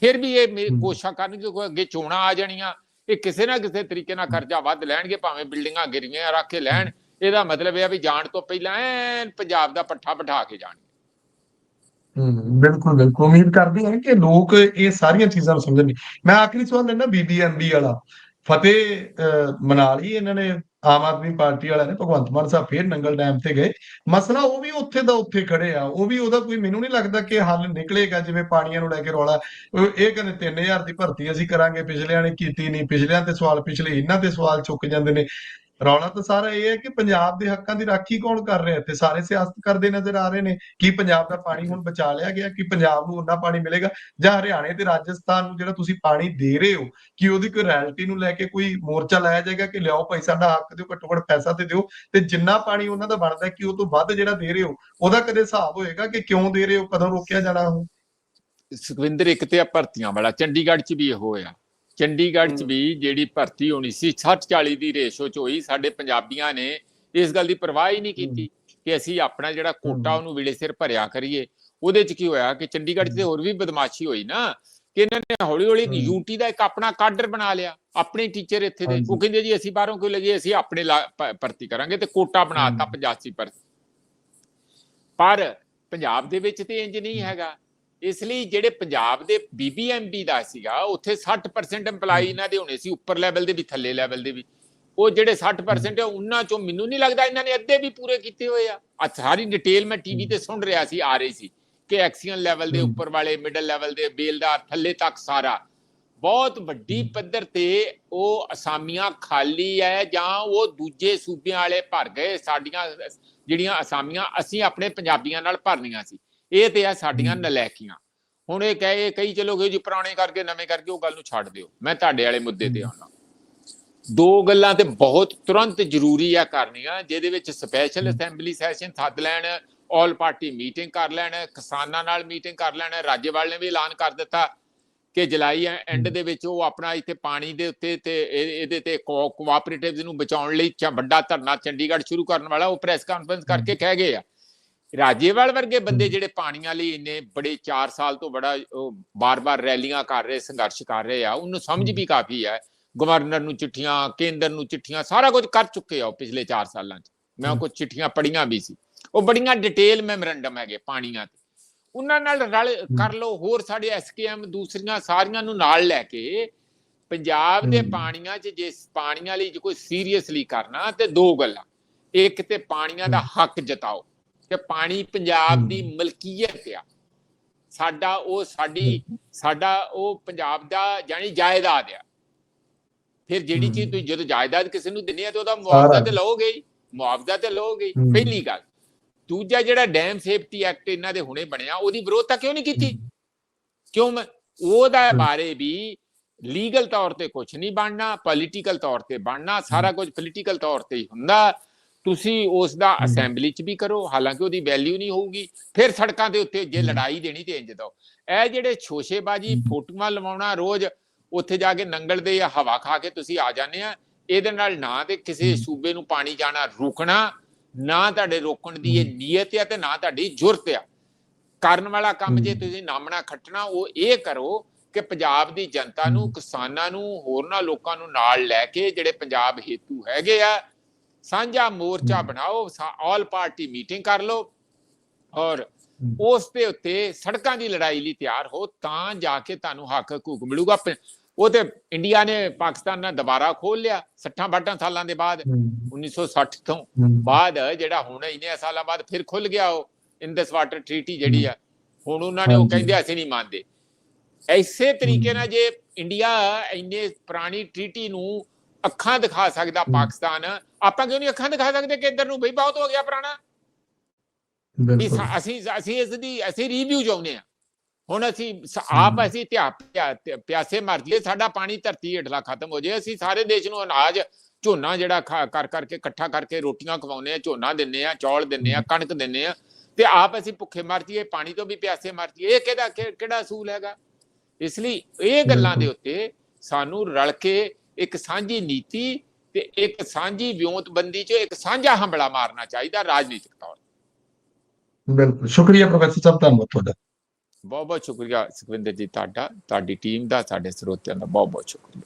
ਫਿਰ ਵੀ ਇਹ। ਕੋਸ਼ਿਸ਼ ਕਰਨਗੇ ਕੋਈ ਅੱਗੇ ਚੋਣਾਂ ਆ ਜਾਣੀਆਂ ਇਹ ਕਿਸੇ ਨਾ ਕਿਸੇ ਤਰੀਕੇ ਨਾਲ ਕਰਜ਼ਾ ਵੱਧ ਲੈਣਗੇ ਭਾਵੇਂ ਬਿਲਡਿੰਗਾਂ ਗਿਰਵੀਆਂ ਰੱਖ ਕੇ ਲੈਣ। ਇਹਦਾ ਮਤਲਬ ਇਹ ਆ ਵੀ ਜਾਣ ਤੋਂ ਪਹਿਲਾਂ ਐਨ ਪੰਜਾਬ ਦਾ ਪੱਠਾ ਬਿਠਾ ਕੇ ਜਾਣ ਹਮ ਬਿਲਕੁਲ ਬਿਲਕੁਲ। ਉਮੀਦ ਕਰਦੇ ਹਾਂ ਕਿ ਲੋਕ ਇਹ ਸਾਰੀਆਂ ਚੀਜ਼ਾਂ ਨੂੰ ਸਮਝਣਗੇ। ਮੈਂ ਆਖਰੀ ਸਵਾਲ ਲੈਣਾ ਬੀਬੀਐਮਬੀ ਵਾਲਾ। ਫਤਿਹ ਅਹ, ਮਨਾ ਲਈ ਇਹਨਾਂ ਨੇ ਆਮ ਆਦਮੀ ਪਾਰਟੀ ਵਾਲਿਆਂ ਨੇ ਭਗਵੰਤ ਮਾਨ ਸਾਹਿਬ ਫੇਰ ਨੰਗਲ ਡੈਮ ਤੇ ਗਏ। ਮਸਲਾ ਉਹ ਵੀ ਉੱਥੇ ਦਾ ਉੱਥੇ ਖੜੇ ਆ। ਉਹ ਵੀ ਉਹਦਾ ਕੋਈ ਮੈਨੂੰ ਨਹੀਂ ਲੱਗਦਾ ਕਿ ਹੱਲ ਨਿਕਲੇਗਾ, ਜਿਵੇਂ ਪਾਣੀਆਂ ਨੂੰ ਲੈ ਕੇ ਰੌਲਾ। ਇਹ ਕਹਿੰਦੇ 3000 ਦੀ ਭਰਤੀ ਅਸੀਂ ਕਰਾਂਗੇ, ਪਿਛਲਿਆਂ ਨੇ ਕੀਤੀ ਨਹੀਂ। ਪਿਛਲਿਆਂ ਤੇ ਸਵਾਲ ਪਿਛਲੇ ਇਹਨਾਂ ਤੇ ਸਵਾਲ ਚੁੱਕ ਜਾਂਦੇ ਨੇ। ਰੌਲਾ ਤਾਂ ਸਾਰਾ ਇਹ ਹੈ ਕਿ ਪੰਜਾਬ ਦੇ ਹੱਕਾਂ ਦੀ ਰਾਖੀ ਕੌਣ ਕਰ ਰਿਹਾ ਇੱਥੇ? ਸਾਰੇ ਸਿਆਸਤ ਕਰਦੇ ਨਜ਼ਰ ਆ ਰਹੇ ਨੇ ਕੀ ਪੰਜਾਬ ਦਾ ਪਾਣੀ ਹੁਣ ਬਚਾ ਲਿਆ ਗਿਆ, ਕਿ ਪੰਜਾਬ ਨੂੰ ਉਨਾ ਪਾਣੀ ਮਿਲੇਗਾ, ਜਾਂ ਹਰਿਆਣੇ ਤੇ ਰਾਜਸਥਾਨ ਨੂੰ ਜਿਹੜਾ ਤੁਸੀਂ ਪਾਣੀ ਦੇ ਰਹੇ ਹੋ, ਕਿ ਉਹਦੀ ਕੋਈ ਰੈਲਿਟੀ ਨੂੰ ਲੈ ਕੇ ਕੋਈ ਮੋਰਚਾ ਲਾਇਆ ਜਾਏਗਾ ਕਿ ਲਿਆਓ ਭਾਈ, ਸਾਡਾ ਹੱਕ ਦਿਓ, ਘੱਟੋ ਘੱਟ ਪੈਸਾ ਤੇ ਦਿਓ, ਤੇ ਜਿੰਨਾ ਪਾਣੀ ਉਹਨਾਂ ਦਾ ਬਣਦਾ ਕਿ ਉਹ ਤੋਂ ਵੱਧ ਜਿਹੜਾ ਦੇ ਰਹੇ ਹੋ, ਉਹਦਾ ਕਦੇ ਹਿਸਾਬ ਹੋਏਗਾ ਕਿ ਕਿਉਂ ਦੇ ਰਹੇ ਹੋ, ਕਦੋਂ ਰੋਕਿਆ ਜਾਣਾ ਉਹ? ਸੁਖਵਿੰਦਰ, ਇੱਕ ਤੇ ਆ ਭਰਤੀਆਂ ਵਾਲਾ, ਚੰਡੀਗੜ੍ਹ 'ਚ ਵੀ ਇਹੋ ਹੋਇਆ। ਚੰਡੀਗੜ੍ਹ 'ਚ। ਵੀ ਜਿਹੜੀ ਭਰਤੀ ਹੋਣੀ ਸੀ 60 40 ਦੀ ਰੇਸ਼ੋ 'ਚ ਹੋਈ ਸਾਡੇ ਪੰਜਾਬੀਆਂ ਨੇ ਇਸ ਗੱਲ ਦੀ ਪਰਵਾਹ ਹੀ ਨਹੀਂ ਕੀਤੀ ਕਿ ਅਸੀਂ ਆਪਣਾ ਜਿਹੜਾ ਕੋਟਾ। ਉਹਨੂੰ ਵੇਲੇ ਸਿਰ ਭਰਿਆ ਕਰੀਏ ਉਹਦੇ 'ਚ ਕੀ ਹੋਇਆ ਕਿ ਚੰਡੀਗੜ੍ਹ 'ਚ ਤੇ। ਹੋਰ ਵੀ ਬਦਮਾਸ਼ੀ ਹੋਈ ਨਾ ਕਿ ਇਹਨਾਂ ਨੇ ਹੌਲੀ ਹੌਲੀ ਹਮ। ਯੂਟੀ ਦਾ ਇੱਕ ਆਪਣਾ ਕਾਡਰ ਬਣਾ ਲਿਆ ਆਪਣੇ ਟੀਚਰ ਇੱਥੇ ਦੇ। ਉਹ ਕਹਿੰਦੇ ਜੀ ਅਸੀਂ ਬਾਹਰੋਂ ਕਿਉਂ ਲਈਏ ਅਸੀਂ ਆਪਣੇ ਭਰਤੀ ਕਰਾਂਗੇ ਤੇ ਕੋਟਾ ਬਣਾਤਾ ਹਮ। 85 ਪਰ ਪਰ ਪੰਜਾਬ ਦੇ ਵਿੱਚ ਤੇ ਇੰਜ ਨਹੀਂ ਹੈਗਾ ਇਸ ਲਈ ਜਿਹੜੇ ਪੰਜਾਬ ਦੇ ਬੀਬੀਐਮਬੀ ਦਾ ਸੀਗਾ ਉੱਥੇ 60% EMPLOYE ਇਹਨਾਂ ਦੇ ਹੋਣੇ ਸੀ ਉੱਪਰ ਲੈਵਲ ਦੇ ਵੀ ਥੱਲੇ ਲੈਵਲ ਦੇ ਵੀ। ਉਹ ਜਿਹੜੇ 60% ਹੈ ਉਹਨਾਂ ਚੋਂ ਮੈਨੂੰ ਨਹੀਂ ਲੱਗਦਾ ਇਹਨਾਂ ਨੇ ਅੱਧੇ ਵੀ ਪੂਰੇ ਕੀਤੇ ਹੋਏ ਆ। ਆ ਸਾਰੀ ਡਿਟੇਲ ਮੈਂ ਟੀਵੀ ਤੇ ਸੁਣ ਰਿਹਾ ਸੀ ਆ ਰਹੀ ਸੀ ਕਿ ਐਕਸੀਅਨ ਲੈਵਲ ਦੇ। ਉੱਪਰ ਵਾਲੇ ਮਿਡਲ ਲੈਵਲ ਦੇ ਬੇਲਦਾਰ ਥੱਲੇ ਤੱਕ ਸਾਰਾ। ਬਹੁਤ ਵੱਡੀ। ਪੱਧਰ ਤੇ ਉਹ ਅਸਾਮੀਆਂ ਖਾਲੀ ਹੈ ਜਾਂ ਉਹ ਦੂਜੇ ਸੂਬਿਆਂ ਵਾਲੇ ਭਰ ਗਏ ਸਾਡੀਆਂ ਜਿਹੜੀਆਂ ਅਸਾਮੀਆਂ ਅਸੀਂ ਆਪਣੇ ਪੰਜਾਬੀਆਂ ਨਾਲ ਭਰਨੀਆਂ ਸੀ। ਇਹ ਤੇ ਆ ਸਾਡੀਆਂ। ਨਲੈਕੀਆਂ ਹੁਣ ਇਹ ਕਹੇ ਕਈ ਚਲੋਗੇ ਜੀ ਪੁਰਾਣੇ ਕਰਕੇ ਨਵੇਂ ਕਰਕੇ ਉਹ ਗੱਲ ਨੂੰ ਛੱਡ ਦਿਓ ਮੈਂ ਤੁਹਾਡੇ ਵਾਲੇ ਮੁੱਦੇ ਤੇ। ਆਉਣਾ ਦੋ ਗੱਲਾਂ ਤੇ ਬਹੁਤ ਤੁਰੰਤ ਜ਼ਰੂਰੀ ਆ ਕਰਨੀਆਂ ਜਿਹਦੇ ਵਿੱਚ ਸਪੈਸ਼ਲ। ਅਸੈਂਬਲੀ ਸੈਸ਼ਨ ਸੱਦ ਲੈਣ ਆਲ ਪਾਰਟੀ ਮੀਟਿੰਗ ਕਰ ਲੈਣ ਕਿਸਾਨਾਂ ਨਾਲ ਮੀਟਿੰਗ ਕਰ ਲੈਣ ਰਾਜੇਵਾਲ ਨੇ ਵੀ ਐਲਾਨ ਕਰ ਦਿੱਤਾ ਕਿ ਜੁਲਾਈ ਐਂਡ ਦੇ ਵਿੱਚ ਉਹ ਆਪਣਾ ਇੱਥੇ ਪਾਣੀ ਦੇ ਉੱਤੇ ਤੇ ਇਹ- ਇਹਦੇ ਤੇ ਕੋਆਪਰੇਟਿਵਸ ਨੂੰ ਬਚਾਉਣ ਲਈ ਵੱਡਾ ਧਰਨਾ ਚੰਡੀਗੜ੍ਹ ਸ਼ੁਰੂ ਕਰਨ ਵਾਲਾ ਉਹ ਪ੍ਰੈਸ ਕਾਨਫਰੰਸ ਕਰਕੇ ਕਹਿ ਗਏ ਆ ਰਾਜੇਵਾਲ ਵਰਗੇ ਬੰਦੇ ਜਿਹੜੇ ਪਾਣੀਆਂ ਲਈ ਇੰਨੇ ਬੜੇ 4 ਸਾਲ ਤੋਂ ਬੜਾ ਉਹ ਬਾਰ-ਬਾਰ ਰੈਲੀਆਂ ਕਰ ਰਹੇ ਸੰਘਰਸ਼ ਕਰ ਰਹੇ ਆ ਉਹਨੂੰ ਸਮਝ ਵੀ ਕਾਫੀ ਹੈ। ਗਵਰਨਰ ਨੂੰ ਚਿੱਠੀਆਂ ਕੇਂਦਰ ਨੂੰ ਚਿੱਠੀਆਂ ਸਾਰਾ ਕੁਝ ਕਰ ਚੁੱਕੇ ਆ ਪਿਛਲੇ 4 ਸਾਲਾਂ 'ਚ। ਮੈਂ ਕੁਝ ਚਿੱਠੀਆਂ ਪੜੀਆਂ ਵੀ ਸੀ। ਉਹ ਬੜੀਆਂ ਡਿਟੇਲ ਮੈਮੋਰੰਡਮ ਹੈਗੇ ਪਾਣੀਆਂ ਤੇ। ਉਹਨਾਂ ਨਾਲ ਰਲ ਕਰ ਲਓ ਹੋਰ ਸਾਡੇ ਐਸਕੇਐਮ ਦੂਸਰੀਆਂ ਸਾਰੀਆਂ ਨੂੰ ਨਾਲ ਲੈ ਕੇ ਪੰਜਾਬ ਦੇ। ਪਾਣੀਆਂ 'ਚ ਜੇ ਪਾਣੀਆਂ ਲਈ ਜੇ ਕੋਈ ਸੀਰੀਅਸਲੀ ਕਰਨਾ ਤੇ ਦੋ ਗੱਲਾਂ। ਇੱਕ ਤੇ ਪਾਣੀਆਂ ਦਾ ਹੱਕ ਜਤਾਓ। ਕਿ ਪਾਣੀ ਪੰਜਾਬ ਦੀ ਮਲਕੀਅਤ ਆ। ਸਾਡਾ ਉਹ ਸਾਡੀ ਸਾਡਾ ਉਹ ਪੰਜਾਬ ਦਾ ਜਾਨੀ ਜਾਇਦਾਦ ਆ। ਫਿਰ ਜਿਹੜੀ। ਚੀਜ਼ ਤੁਸੀਂ ਜਦੋਂ ਜਾਇਦਾਦ ਕਿਸੇ ਨੂੰ ਦਿੰਦੇ ਆ ਤੇ ਉਹਦਾ ਮੁਆਵਜ਼ਾ। ਤੇ ਲਓਗੇ ਹੀ ਮੁਆਵਜ਼ਾ ਤੇ ਲਓਗੇ। ਪਹਿਲੀ ਗੱਲ ਦੂਜਾ ਜਿਹੜਾ ਡੈਮ ਸੇਫਟੀ ਐਕਟ ਇਹਨਾਂ ਦੇ ਹੁਣੇ ਬਣਿਆ ਉਹਦੀ ਵਿਰੋਧਤਾ ਕਿਉਂ ਨਹੀਂ ਕੀਤੀ? ਕਿਉਂ ਮੈਂ ਉਹਦਾ। ਬਾਰੇ ਵੀ ਲੀਗਲ ਤੌਰ ਤੇ ਕੁਝ ਨਹੀਂ ਬਣਨਾ ਪੋਲੀਟੀਕਲ ਤੌਰ ਤੇ ਬਣਨਾ ਸਾਰਾ ਕੁਝ ਪੋਲੀਟੀਕਲ ਤੌਰ ਤੇ ਹੀ ਹੁੰਦਾ। ਤੁਸੀਂ ਉਸ ਦਾ। ਅਸੈਂਬਲੀ 'ਚ ਵੀ ਕਰੋ ਹਾਲਾਂਕਿ ਉਹਦੀ ਵੈਲਿਊ ਨਹੀਂ ਹੋਊਗੀ ਫਿਰ ਸੜਕਾਂ ਦੇ ਉੱਤੇ ਜੇ। ਲੜਾਈ ਦੇਣੀ ਤੇ ਇੰਜ ਦੋ ਇਹ ਜਿਹੜੇ ਛੋਸ਼ੇਬਾਜੀ। ਫੋਟੋਆਂ ਲਵਾਉਣਾ ਰੋਜ਼ ਉੱਥੇ ਜਾ ਕੇ ਨੰਗਲ ਦੇ ਜਾਂ ਹਵਾ ਖਾ ਕੇ ਤੁਸੀਂ ਆ ਜਾਂਦੇ ਆ ਇਹਦੇ ਨਾਲ ਨਾ ਤੇ ਕਿਸੇ। ਸੂਬੇ ਨੂੰ ਪਾਣੀ ਜਾਣਾ ਰੋਕਣਾ ਨਾ ਤੁਹਾਡੇ ਰੋਕਣ ਦੀ ਇਹ। ਨੀਅਤ ਆ ਤੇ ਨਾ ਤੁਹਾਡੀ ਜੁਰਤ ਆ ਕਰਨ ਵਾਲਾ ਕੰਮ ਜੇ। ਤੁਸੀਂ ਨਾਮਣਾ ਖੱਟਣਾ ਉਹ ਇਹ ਕਰੋ ਕਿ ਪੰਜਾਬ ਦੀ ਜਨਤਾ ਨੂੰ। ਕਿਸਾਨਾਂ ਨੂੰ ਹੋਰਨਾਂ ਲੋਕਾਂ ਨੂੰ ਨਾਲ ਲੈ ਕੇ ਜਿਹੜੇ ਪੰਜਾਬ ਹੇਤੂ ਹੈਗੇ ਆ ਸਾਂਝਾ ਮੋਰਚਾ। ਬਣਾਓ ਆਲ ਪਾਰਟੀ ਮੀਟਿੰਗ ਕਰ ਲਓ ਔਰ। ਉਸ ਦੇ ਉੱਤੇ ਸੜਕਾਂ ਦੀ ਲੜਾਈ ਲਈ ਤਿਆਰ ਹੋ ਤਾਂ ਜਾ ਕੇ ਤੁਹਾਨੂੰ ਹੱਕ ਹਕੂਕ ਮਿਲੂਗਾ ਉਹ ਤੇ ਇੰਡੀਆ ਨੇ ਪਾਕਿਸਤਾਨ ਨਾਲ ਦੁਬਾਰਾ ਖੋਲ ਲਿਆ 60 62 ਸਾਲਾਂ ਦੇ ਬਾਅਦ 1960 ਤੋਂ ਬਾਅਦ ਜਿਹੜਾ ਹੁਣ ਇੰਨੇ ਸਾਲਾਂ ਬਾਅਦ ਫਿਰ ਖੁੱਲ ਗਿਆ ਉਹ ਇੰਦਸ ਵਾਟਰ ਟ੍ਰੀਟੀ ਜਿਹੜੀ ਆ ਹੁਣ ਉਹਨਾਂ ਨੇ ਉਹ। ਕਹਿੰਦੇ ਅਸੀਂ ਨਹੀਂ ਮੰਨਦੇ ਐਸੇ ਤਰੀਕੇ। ਨਾਲ ਜੇ ਇੰਡੀਆ ਇੰਨੇ ਪੁਰਾਣੀ ਟ੍ਰੀਟੀ ਨੂੰ ਅੱਖਾਂ ਦਿਖਾ ਸਕਦਾ। ਪਾਕਿਸਤਾਨ। ਆਪਾਂ ਕਿਉਂ ਨਹੀਂ ਅੱਖਾਂ ਦਿਖਾ ਸਕਦੇ ਕਿ ਇੱਧਰ ਨੂੰ ਬਈ ਬਹੁਤ ਹੋ ਗਿਆ ਪੁਰਾਣਾ? ਅਸੀਂ ਅਸੀਂ ਇਸ ਦੀ ਅਸੀਂ ਰਿਵਿਊ ਚਾਹੁੰਦੇ ਆ ਹੁਣ ਅਸੀਂ ਆਪ। ਅਸੀਂ ਧਿਆ ਪਿਆ- ਪਿਆ- ਪਿਆਸੇ ਮਰ ਜੀਏ ਸਾਡਾ ਪਾਣੀ ਧਰਤੀ ਹੇਠਲਾ ਖਤਮ ਹੋ ਜਾਏ ਅਸੀਂ ਸਾਰੇ ਦੇਸ਼ ਨੂੰ ਅਨਾਜ ਝੋਨਾ ਜਿਹੜਾ ਕਰ ਕਰਕੇ ਇਕੱਠਾ ਕਰਕੇ ਰੋਟੀਆਂ ਖਵਾਉਂਦੇ ਆ ਝੋਨਾ ਦਿੰਨੇ ਆ ਚੌਲ ਦਿੰਨੇ ਆ ਕਣਕ ਦਿੰਨੇ ਆ ਤੇ ਆਪ ਅਸੀਂ ਭੁੱਖੇ ਮਰ ਜੀਏ ਪਾਣੀ ਤੋਂ ਵੀ ਪਿਆਸੇ ਮਰ ਜੀਏ ਇਹ ਕਿਹਦਾ ਕਿਹੜਾ ਅਸੂਲ ਹੈਗਾ? ਇਸ ਲਈ ਇਹ ਗੱਲਾਂ ਦੇ ਉੱਤੇ ਸਾਨੂੰ ਰਲ ਕੇ ਇੱਕ ਸਾਂਝੀ ਨੀਤੀ ਤੇ ਇੱਕ ਸਾਂਝੀ ਵਿਉਂਤਬੰਦੀ 'ਚ ਇੱਕ ਸਾਂਝਾ ਹੰਬਲਾ ਮਾਰਨਾ ਚਾਹੀਦਾ ਰਾਜਨੀਤਿਕ ਤੌਰ ਤੇ। ਬਿਲਕੁਲ ਸ਼ੁਕਰੀਆ ਪ੍ਰੋਫੈਸਰ ਸਾਹਿਬ ਧੰਨਵਾਦ ਤੁਹਾਡਾ ਬਹੁਤ ਬਹੁਤ ਸ਼ੁਕਰੀਆ ਸੁਖਵਿੰਦਰ ਜੀ ਤੁਹਾਡਾ ਤੁਹਾਡੀ ਟੀਮ ਦਾ ਸਾਡੇ ਸਰੋਤਿਆਂ ਦਾ ਬਹੁਤ ਬਹੁਤ ਸ਼ੁਕਰੀਆ